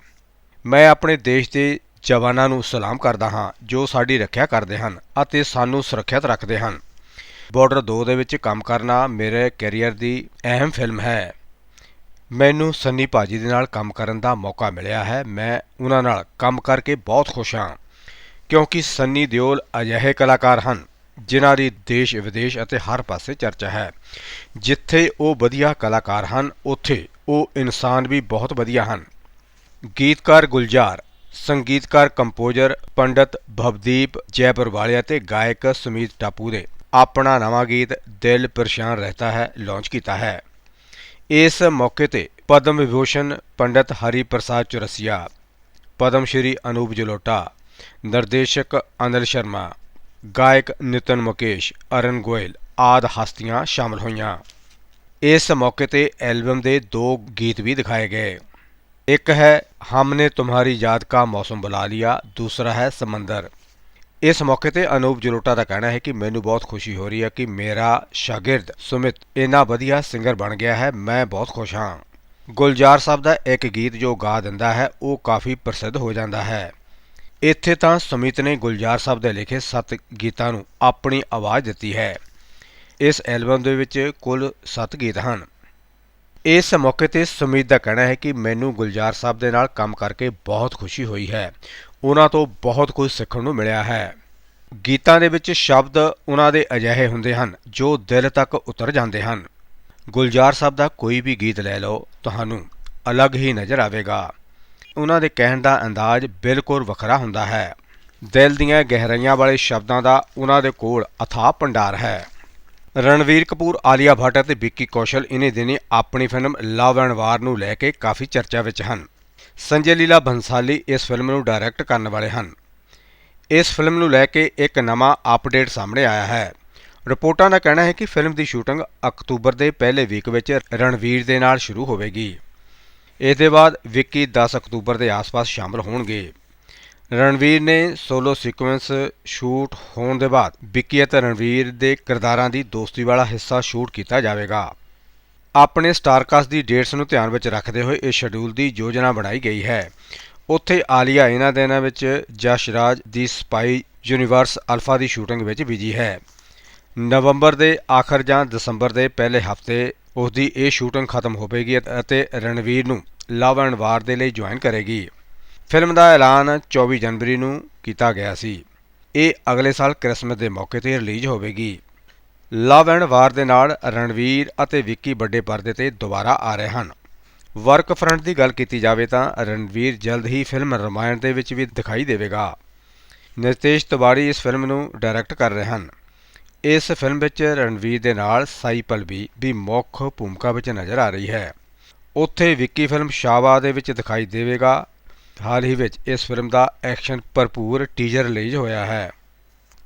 ਮੈਂ ਆਪਣੇ ਦੇਸ਼ ਦੇ ਜਵਾਨਾਂ ਨੂੰ ਸਲਾਮ ਕਰਦਾ ਹਾਂ, ਜੋ ਸਾਡੀ ਰੱਖਿਆ ਕਰਦੇ ਹਨ ਅਤੇ ਸਾਨੂੰ ਸੁਰੱਖਿਅਤ ਰੱਖਦੇ ਹਨ। ਬਾਰਡਰ 2 ਦੇ ਵਿੱਚ ਕੰਮ ਕਰਨਾ ਮੇਰੇ ਕੈਰੀਅਰ ਦੀ ਅਹਿਮ ਫਿਲਮ ਹੈ। ਮੈਨੂੰ ਸੰਨੀ ਭਾਜੀ ਦੇ ਨਾਲ ਕੰਮ ਕਰਨ ਦਾ ਮੌਕਾ ਮਿਲਿਆ ਹੈ। ਮੈਂ ਉਹਨਾਂ ਨਾਲ ਕੰਮ ਕਰਕੇ ਬਹੁਤ ਖੁਸ਼ ਹਾਂ, ਕਿਉਂਕਿ ਸੰਨੀ ਦਿਓਲ ਅਜਿਹੇ ਕਲਾਕਾਰ ਹਨ, ਜਿਨ੍ਹਾਂ ਦੀ ਦੇਸ਼, ਵਿਦੇਸ਼ ਅਤੇ ਹਰ ਪਾਸੇ ਚਰਚਾ ਹੈ। ਜਿੱਥੇ ਉਹ ਵਧੀਆ ਕਲਾਕਾਰ ਹਨ, ਉੱਥੇ ਉਹ ਇਨਸਾਨ ਵੀ ਬਹੁਤ ਵਧੀਆ ਹਨ। ਗੀਤਕਾਰ ਗੁਲਜ਼ਾਰ, ਸੰਗੀਤਕਾਰ ਕੰਪੋਜ਼ਰ, ਪੰਡਤ ਭਵਦੀਪ ਜੈਪੁਰ ਵਾਲਿਆ ਤੇ ਗਾਇਕ ਸੁਮੀਤ ਟਾਪੂ ਨੇ ਆਪਣਾ ਨਵਾਂ ਗੀਤ ਦਿਲ ਪਰੇਸ਼ਾਨ ਰਹਿਤਾ ਹੈ, ਲਾਂਚ ਕੀਤਾ ਹੈ। ਇਸ ਮੌਕੇ ਤੇ ਪਦਮ ਵਿਭੂਸ਼ਣ ਪੰਡਤ ਹਰੀ ਪ੍ਰਸਾਦ ਚੁਰਸੀਆ, ਪਦਮ ਸ਼੍ਰੀ ਅਨੂਪ ਜਲੋਟਾ, ਨਿਰਦੇਸ਼ਕ ਅਨਿਲ ਸ਼ਰਮਾ, ਗਾਇਕ ਨਿਤਨ ਮੁਕੇਸ਼ ਅਰਨ ਗੋਇਲ ਆਦ ਹਸਤੀਆਂ ਸ਼ਾਮਲ ਹੋਈਆਂ। ਇਸ ਮੌਕੇ ਤੇ ਐਲਬਮ ਦੇ ਦੋ ਗੀਤ ਵੀ ਦਿਖਾਏ ਗਏ। ਇੱਕ ਹੈ ਹਮਨੇ ਤੁਹਾਰੀ ਯਾਦ ਕਾ ਮੌਸਮ ਬੁਲਾ ਲਿਆ, ਦੂਸਰਾ ਹੈ ਸਮੁੰਦਰ। ਇਸ ਮੌਕੇ ਤੇ ਅਨੂਪ ਜਲੋਟਾ ਦਾ ਕਹਿਣਾ ਹੈ ਕਿ ਮੈਨੂੰ ਬਹੁਤ ਖੁਸ਼ੀ ਹੋ ਰਹੀ ਹੈ ਕਿ ਮੇਰਾ ਸ਼ਾਗਿਰਦ ਸੁਮਿਤ ਇੰਨਾ ਵਧੀਆ ਸਿੰਗਰ ਬਣ ਗਿਆ ਹੈ, ਮੈਂ ਬਹੁਤ ਖੁਸ਼ ਹਾਂ। ਗੁਲਜ਼ਾਰ ਸਾਹਿਬ ਦਾ ਇੱਕ ਗੀਤ ਜੋ ਗਾ ਦਿੰਦਾ ਹੈ, ਉਹ ਕਾਫੀ ਪ੍ਰਸਿੱਧ ਹੋ ਜਾਂਦਾ ਹੈ। ਇੱਥੇ ਤਾਂ ਸੁਮਿਤ ਨੇ ਗੁਲਜ਼ਾਰ ਸਾਹਿਬ ਦੇ ਲਿਖੇ 7 ਗੀਤਾਂ ਨੂੰ ਆਪਣੀ ਆਵਾਜ਼ ਦਿੱਤੀ ਹੈ। ਇਸ ਐਲਬਮ ਦੇ ਵਿੱਚ ਕੁੱਲ 7 ਗੀਤ ਹਨ। ਇਸ ਮੌਕੇ ਤੇ ਸੁਮੀਤ ਦਾ ਕਹਿਣਾ ਹੈ ਕਿ ਮੈਨੂੰ ਗੁਲਜ਼ਾਰ ਸਾਹਿਬ ਦੇ ਨਾਲ ਕੰਮ ਕਰਕੇ ਬਹੁਤ ਖੁਸ਼ੀ ਹੋਈ ਹੈ। ਉਹਨਾਂ ਤੋਂ ਬਹੁਤ ਕੁਝ ਸਿੱਖਣ ਨੂੰ ਮਿਲਿਆ ਹੈ। ਗੀਤਾਂ ਦੇ ਵਿੱਚ ਸ਼ਬਦ ਉਹਨਾਂ ਦੇ ਅਜਿਹੇ ਹੁੰਦੇ ਹਨ ਜੋ ਦਿਲ ਤੱਕ ਉਤਰ ਜਾਂਦੇ ਹਨ। ਗੁਲਜ਼ਾਰ ਸਾਹਿਬ ਦਾ ਕੋਈ ਵੀ ਗੀਤ ਲੈ ਲਓ, ਤੁਹਾਨੂੰ ਅਲੱਗ ਹੀ ਨਜ਼ਰ ਆਵੇਗਾ। ਉਹਨਾਂ ਦੇ ਕਹਿਣ ਦਾ ਅੰਦਾਜ਼ ਬਿਲਕੁਲ ਵੱਖਰਾ ਹੁੰਦਾ ਹੈ। ਦਿਲ ਦੀਆਂ ਗਹਿਰਾਈਆਂ ਵਾਲੇ ਸ਼ਬਦਾਂ ਦਾ ਉਹਨਾਂ ਦੇ ਕੋਲ ਅਥਾਹ ਭੰਡਾਰ ਹੈ। ਰਣਵੀਰ ਕਪੂਰ, ਆਲੀਆ ਭੱਟ ਅਤੇ ਵਿੱਕੀ ਕੌਸ਼ਲ ਇਨੇ ਦਿਨੀ ਆਪਣੀ ਫਿਲਮ ਲਵ ਐਂਡ ਵਾਰ ਨੂੰ ਲੈ ਕੇ ਕਾਫੀ ਚਰਚਾ ਵਿੱਚ ਹਨ। ਸੰਜੇ ਲੀਲਾ ਬੰਸਾਲੀ ਇਸ ਫਿਲਮ ਨੂੰ ਡਾਇਰੈਕਟ ਕਰਨ ਵਾਲੇ ਹਨ। ਇਸ ਫਿਲਮ ਨੂੰ ਲੈ ਕੇ ਇੱਕ ਨਵਾਂ ਅਪਡੇਟ ਸਾਹਮਣੇ ਆਇਆ ਹੈ। ਰਿਪੋਰਟਾਂ ਦਾ ਕਹਿਣਾ ਹੈ ਕਿ ਫਿਲਮ ਦੀ ਸ਼ੂਟਿੰਗ ਅਕਤੂਬਰ ਦੇ ਪਹਿਲੇ ਵੀਕ ਵਿੱਚ ਰਣਵੀਰ ਦੇ ਨਾਲ ਸ਼ੁਰੂ ਹੋਵੇਗੀ। ਇਸ ਦੇ ਬਾਅਦ ਵਿੱਕੀ 10 ਅਕਤੂਬਰ ਦੇ ਆਸ-ਪਾਸ ਸ਼ਾਮਲ ਹੋਣਗੇ। ਰਣਵੀਰ ਨੇ ਸੋਲੋ ਸੀਕੁਐਂਸ ਸ਼ੂਟ ਹੋਣ ਦੇ ਬਾਅਦ ਵਿੱਕੀ ਅਤੇ ਰਣਵੀਰ ਦੇ ਕਿਰਦਾਰਾਂ ਦੀ ਦੋਸਤੀ ਵਾਲਾ ਹਿੱਸਾ ਸ਼ੂਟ ਕੀਤਾ ਜਾਵੇਗਾ। ਆਪਣੇ ਸਟਾਰਕਾਸਟ ਦੀ ਡੇਟਸ ਨੂੰ ਧਿਆਨ ਵਿੱਚ ਰੱਖਦੇ ਹੋਏ ਇਸ ਸ਼ਡਿਊਲ ਦੀ ਯੋਜਨਾ ਬਣਾਈ ਗਈ ਹੈ। ਉੱਥੇ ਆਲੀਆ ਇਹਨਾਂ ਦਿਨਾਂ ਵਿੱਚ ਜਸ਼ਰਾਜ ਦੀ ਸਪਾਈ ਯੂਨੀਵਰਸ ਅਲਫਾ ਦੀ ਸ਼ੂਟਿੰਗ ਵਿੱਚ ਬਿਜ਼ੀ ਹੈ। ਨਵੰਬਰ ਦੇ ਆਖਰ ਜਾਂ ਦਸੰਬਰ ਦੇ ਪਹਿਲੇ ਹਫ਼ਤੇ ਉਸ ਦੀ ਇਹ ਸ਼ੂਟਿੰਗ ਖਤਮ ਹੋਵੇਗੀ ਅਤੇ ਰਣਵੀਰ ਨੂੰ ਲਵ ਐਂਡ ਵਾਰ ਦੇ ਲਈ ਜੁਆਇਨ ਕਰੇਗੀ। ਫਿਲਮ ਦਾ ਐਲਾਨ 24 ਜਨਵਰੀ ਨੂੰ ਕੀਤਾ ਗਿਆ ਸੀ। ਇਹ ਅਗਲੇ ਸਾਲ ਕ੍ਰਿਸਮਸ ਦੇ ਮੌਕੇ ਤੇ ਰਿਲੀਜ਼ ਹੋਵੇਗੀ। ਲਵ ਐਂਡ ਵਾਰ ਦੇ ਨਾਲ ਰਣਵੀਰ ਅਤੇ ਵਿੱਕੀ ਵੱਡੇ ਪਰਦੇ ਤੇ ਦੁਬਾਰਾ ਆ ਰਹੇ ਹਨ। ਵਰਕ ਫਰੰਟ ਦੀ ਗੱਲ ਕੀਤੀ ਜਾਵੇ ਤਾਂ ਰਣਵੀਰ ਜਲਦ ਹੀ ਫਿਲਮ ਰਮਾਇਣ ਦੇ ਵਿੱਚ ਵੀ ਦਿਖਾਈ ਦੇਵੇਗਾ। ਨਿਤੇਸ਼ ਤਿਵਾੜੀ ਇਸ ਫਿਲਮ ਨੂੰ ਡਾਇਰੈਕਟ ਕਰ ਰਹੇ ਹਨ। ਇਸ ਫਿਲਮ ਵਿੱਚ ਰਣਵੀਰ ਦੇ ਨਾਲ ਸਾਈ ਪਲਵੀ ਵੀ ਮੁੱਖ ਭੂਮਿਕਾ ਵਿੱਚ ਨਜ਼ਰ ਆ ਰਹੀ ਹੈ। ਉੱਥੇ ਵਿੱਕੀ ਫਿਲਮ ਸ਼ਾਵਾ ਦੇ ਵਿੱਚ ਦਿਖਾਈ ਦੇਵੇਗਾ। ਹਾਲ ਹੀ ਵਿੱਚ ਇਸ ਫਿਲਮ ਦਾ ਐਕਸ਼ਨ ਭਰਪੂਰ ਟੀਜ਼ਰ ਰਿਲੀਜ਼ ਹੋਇਆ ਹੈ।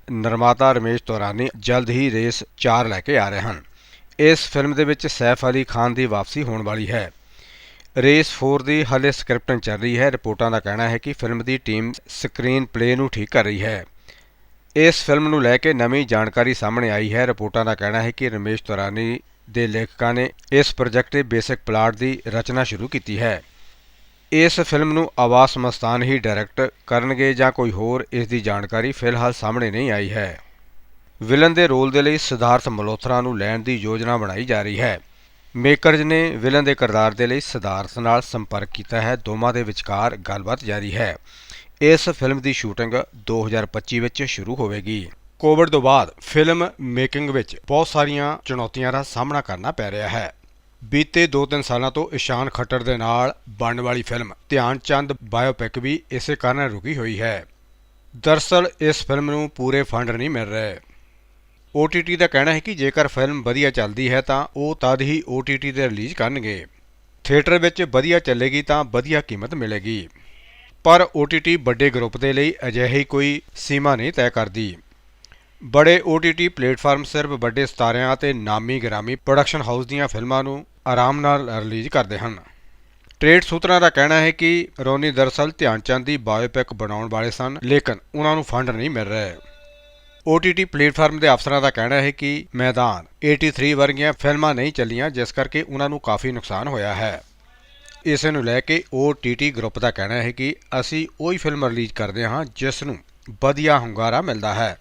ਨਿਰਮਾਤਾ ਰਮੇਸ਼ ਤੋਰਾਨੀ ਜਲਦ ਹੀ ਰੇਸ 4 ਲੈ ਕੇ ਆ ਰਹੇ ਹਨ। ਇਸ ਫਿਲਮ ਦੇ ਵਿੱਚ ਸੈਫ ਅਲੀ ਖਾਨ ਦੀ ਵਾਪਸੀ ਹੋਣ ਵਾਲੀ ਹੈ। ਰੇਸ 4 ਦੀ ਹਾਲੇ ਸਕ੍ਰਿਪਟਨ ਚੱਲ ਰਹੀ ਹੈ। ਰਿਪੋਰਟਾਂ ਦਾ ਕਹਿਣਾ ਹੈ ਕਿ ਫਿਲਮ ਦੀ ਟੀਮ ਸਕਰੀਨ ਪਲੇ ਨੂੰ ਠੀਕ ਕਰ ਰਹੀ ਹੈ। ਇਸ ਫਿਲਮ ਨੂੰ ਲੈ ਕੇ ਨਵੀਂ ਜਾਣਕਾਰੀ ਸਾਹਮਣੇ ਆਈ ਹੈ। ਰਿਪੋਰਟਾਂ ਦਾ ਕਹਿਣਾ ਹੈ ਕਿ ਰਮੇਸ਼ ਤੋਰਾਨੀ ਦੇ ਲੇਖਕਾਂ ਨੇ ਇਸ ਪ੍ਰੋਜੈਕਟ ਦੇ ਬੇਸਿਕ ਪਲਾਟ ਦੀ ਰਚਨਾ ਸ਼ੁਰੂ ਕੀਤੀ ਹੈ। ਇਸ ਫਿਲਮ ਨੂੰ ਆਵਾਸ ਮਸਤਾਨ ਹੀ ਡਾਇਰੈਕਟ ਕਰਨਗੇ ਜਾਂ ਕੋਈ ਹੋਰ ਇਸ ਦੀ ਜਾਣਕਾਰੀ ਫਿਲਹਾਲ ਸਾਹਮਣੇ ਨਹੀਂ ਆਈ ਹੈ। ਵਿਲਨ ਦੇ ਰੋਲ ਦੇ ਲਈ ਸਿਧਾਰਥ ਮਲਹੋਤਰਾ ਨੂੰ ਲੈਣ ਦੀ ਯੋਜਨਾ ਬਣਾਈ ਜਾ ਰਹੀ ਹੈ। ਮੇਕਰਜ਼ ਨੇ ਵਿਲਨ ਦੇ ਕਿਰਦਾਰ ਦੇ ਲਈ ਸਿਧਾਰਥ ਨਾਲ ਸੰਪਰਕ ਕੀਤਾ ਹੈ। ਦੋਵਾਂ ਦੇ ਵਿਚਕਾਰ ਗੱਲਬਾਤ ਜਾਰੀ ਹੈ। ਇਸ ਫਿਲਮ ਦੀ ਸ਼ੂਟਿੰਗ 2025 ਵਿੱਚ ਸ਼ੁਰੂ ਹੋਵੇਗੀ। ਕੋਵਿਡ ਤੋਂ ਬਾਅਦ ਫਿਲਮ ਮੇਕਿੰਗ ਵਿੱਚ ਬਹੁਤ ਸਾਰੀਆਂ ਚੁਣੌਤੀਆਂ ਦਾ ਸਾਹਮਣਾ ਕਰਨਾ ਪੈ ਰਿਹਾ ਹੈ। ਬੀਤੇ 2-3 ਸਾਲਾਂ ਤੋਂ ਇਸ਼ਾਨ ਖੱਟਰ ਦੇ ਨਾਲ ਬਣਨ ਵਾਲੀ ਫਿਲਮ ਧਿਆਨ ਚੰਦ ਬਾਇਓਪਿਕ ਵੀ ਇਸੇ ਕਾਰਨ ਰੁਕੀ ਹੋਈ ਹੈ। ਦਰਸਲ ਇਸ ਫਿਲਮ ਨੂੰ ਪੂਰੇ ਫੰਡ ਨਹੀਂ ਮਿਲ ਰਹੇ। OTT ਦਾ ਕਹਿਣਾ ਹੈ ਕਿ ਜੇਕਰ ਫਿਲਮ ਵਧੀਆ ਚੱਲਦੀ ਹੈ ਤਾਂ ਉਹ ਤਦ ਹੀ OTT ਤੇ ਰਿਲੀਜ਼ ਕਰਨਗੇ। ਥੀਏਟਰ ਵਿੱਚ ਵਧੀਆ ਚੱਲੇਗੀ ਤਾਂ ਵਧੀਆ ਕੀਮਤ ਮਿਲੇਗੀ। ਪਰ OTT ਵੱਡੇ ਗਰੁੱਪ ਦੇ ਲਈ ਅਜਿਹੀ ਕੋਈ ਸੀਮਾ ਨਹੀਂ ਤੈਅ ਕਰਦੀ। ਬੜੇ OTT ਪਲੇਟਫਾਰਮ ਸਿਰਫ ਵੱਡੇ ਸਤਾਰਿਆਂ ਅਤੇ ਨਾਮੀ ਗ੍ਰਾਮੀ ਪ੍ਰੋਡਕਸ਼ਨ ਹਾਊਸ ਦੀਆਂ ਫਿਲਮਾਂ ਨੂੰ ਆਰਾਮ ਨਾਲ ਰਿਲੀਜ਼ ਕਰਦੇ ਹਨ। ਟ੍ਰੇਡ ਸੂਤਰਾਂ ਦਾ ਕਹਿਣਾ ਹੈ ਕਿ ਰੋਨੀ ਦਰਸਲ ਧਿਆਨਚੰਦ ਦੀ ਬਾਇਓਪਿਕ ਬਣਾਉਣ ਵਾਲੇ ਸਨ, ਲੇਕਿਨ ਉਹਨਾਂ ਨੂੰ ਫੰਡ ਨਹੀਂ ਮਿਲ ਰਹੇ। OTT ਪਲੇਟਫਾਰਮ ਦੇ ਅਫਸਰਾਂ ਦਾ ਕਹਿਣਾ ਹੈ ਕਿ ਮੈਦਾਨ 83 ਵਰਗੀਆਂ ਫਿਲਮਾਂ ਨਹੀਂ ਚੱਲੀਆਂ, ਜਿਸ ਕਰਕੇ ਉਹਨਾਂ ਨੂੰ ਕਾਫੀ ਨੁਕਸਾਨ ਹੋਇਆ ਹੈ। ਇਸੇ ਨੂੰ ਲੈ ਕੇ OTT ਗਰੁੱਪ ਦਾ ਕਹਿਣਾ ਹੈ ਕਿ ਅਸੀਂ ਉਹੀ ਫਿਲਮ ਰਿਲੀਜ਼ ਕਰਦੇ ਹਾਂ, ਜਿਸ ਨੂੰ ਵਧੀਆ ਹੁੰਗਾਰਾ ਮਿਲਦਾ ਹੈ,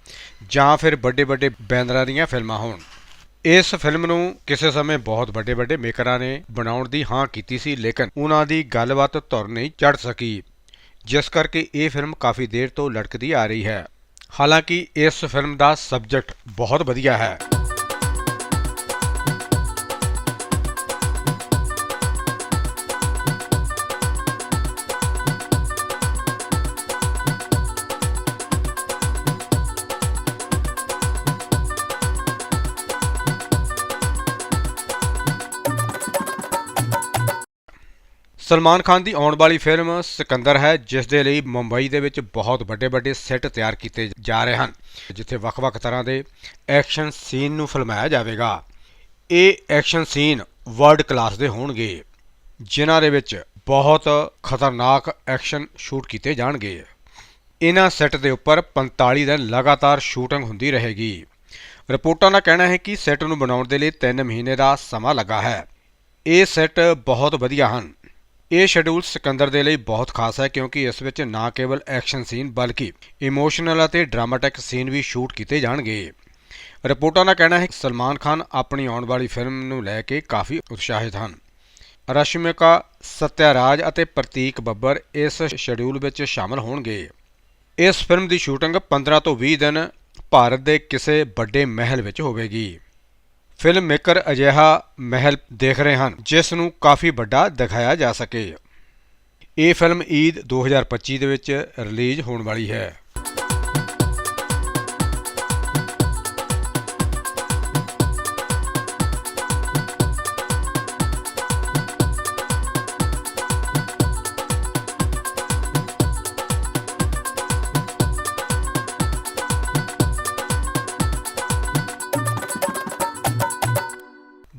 ਜਾਂ ਫਿਰ ਵੱਡੇ ਵੱਡੇ ਬੈਨਰਾਂ ਦੀਆਂ ਫਿਲਮਾਂ ਹੋਣ। ਇਸ ਫਿਲਮ ਨੂੰ ਕਿਸੇ ਸਮੇਂ ਬਹੁਤ ਵੱਡੇ ਵੱਡੇ ਮੇਕਰਾਂ ਨੇ ਬਣਾਉਣ ਦੀ ਹਾਂ ਕੀਤੀ ਸੀ, ਲੇਕਿਨ ਉਹਨਾਂ ਦੀ ਗੱਲਬਾਤ ਧੁਰ ਨਹੀਂ ਚੜ ਸਕੀ, ਜਿਸ ਕਰਕੇ ਇਹ ਫਿਲਮ ਕਾਫੀ ਦੇਰ ਤੋਂ ਲਟਕਦੀ ਆ ਰਹੀ ਹੈ। ਹਾਲਾਂਕਿ ਇਸ ਫਿਲਮ ਦਾ ਸਬਜੈਕਟ ਬਹੁਤ ਵਧੀਆ ਹੈ। ਸਲਮਾਨ ਖਾਨ ਦੀ ਆਉਣ ਵਾਲੀ ਫਿਲਮ ਸਿਕੰਦਰ ਹੈ, ਜਿਸ ਦੇ ਲਈ ਮੁੰਬਈ ਦੇ ਵਿੱਚ ਬਹੁਤ ਵੱਡੇ-ਵੱਡੇ ਸੈੱਟ ਤਿਆਰ ਕੀਤੇ ਜਾ ਰਹੇ ਹਨ, ਜਿੱਥੇ ਵੱਖ-ਵੱਖ ਤਰ੍ਹਾਂ ਦੇ ਐਕਸ਼ਨ ਸੀਨ ਨੂੰ ਫਿਲਮਾਇਆ ਜਾਵੇਗਾ। ਇਹ ਐਕਸ਼ਨ ਸੀਨ ਵਰਲਡ ਕਲਾਸ ਦੇ ਹੋਣਗੇ, ਜਿਨ੍ਹਾਂ ਦੇ ਵਿੱਚ ਬਹੁਤ ਖਤਰਨਾਕ ਐਕਸ਼ਨ ਸ਼ੂਟ ਕੀਤੇ ਜਾਣਗੇ। ਇਹਨਾਂ ਸੈੱਟ ਦੇ ਉੱਪਰ 45 ਦਿਨ ਲਗਾਤਾਰ ਸ਼ੂਟਿੰਗ ਹੁੰਦੀ ਰਹੇਗੀ। ਰਿਪੋਰਟਾਂ ਦਾ ਕਹਿਣਾ ਹੈ ਕਿ ਸੈੱਟ ਨੂੰ ਬਣਾਉਣ ਦੇ ਲਈ 3 ਮਹੀਨੇ ਦਾ ਸਮਾਂ ਲੱਗਾ ਹੈ। ਇਹ ਸੈੱਟ ਬਹੁਤ ਵਧੀਆ ਹਨ। ਇਹ ਸ਼ਡਿਊਲ ਸਿਕੰਦਰ ਦੇ ਲਈ ਬਹੁਤ ਖਾਸ ਹੈ ਕਿਉਂਕਿ ਇਸ ਵਿੱਚ ਨਾ ਕੇਵਲ ਐਕਸ਼ਨ ਸੀਨ ਬਲਕਿ ਇਮੋਸ਼ਨਲ ਅਤੇ ਡਰਾਮਾਟਿਕ ਸੀਨ ਵੀ ਸ਼ੂਟ ਕੀਤੇ ਜਾਣਗੇ। ਰਿਪੋਰਟਾਂ ਦਾ ਕਹਿਣਾ ਹੈ ਕਿ ਸਲਮਾਨ ਖਾਨ ਆਪਣੀ ਆਉਣ ਵਾਲੀ ਫਿਲਮ ਨੂੰ ਲੈ ਕੇ ਕਾਫੀ ਉਤਸ਼ਾਹਿਤ ਹਨ। ਰਸ਼ਮਿਕਾ, ਸਤਿਆਰਾਜ ਅਤੇ ਪ੍ਰਤੀਕ ਬੱਬਰ ਇਸ ਸ਼ਡਿਊਲ ਵਿੱਚ ਸ਼ਾਮਲ ਹੋਣਗੇ। ਇਸ ਫਿਲਮ ਦੀ ਸ਼ੂਟਿੰਗ 15 ਤੋਂ 20 ਦਿਨ ਭਾਰਤ ਦੇ ਕਿਸੇ ਵੱਡੇ ਮਹਿਲ ਵਿੱਚ ਹੋਵੇਗੀ। ਫਿਲਮ ਮੇਕਰ ਅਜਿਹਾ ਮਹਿਲ ਦੇਖ ਰਹੇ ਹਨ, ਜਿਸ ਨੂੰ ਕਾਫੀ ਵੱਡਾ ਦਿਖਾਇਆ ਜਾ ਸਕੇ। ਇਹ ਫਿਲਮ ਈਦ 2025 ਦੇ ਵਿੱਚ ਰਿਲੀਜ਼ ਹੋਣ ਵਾਲੀ ਹੈ।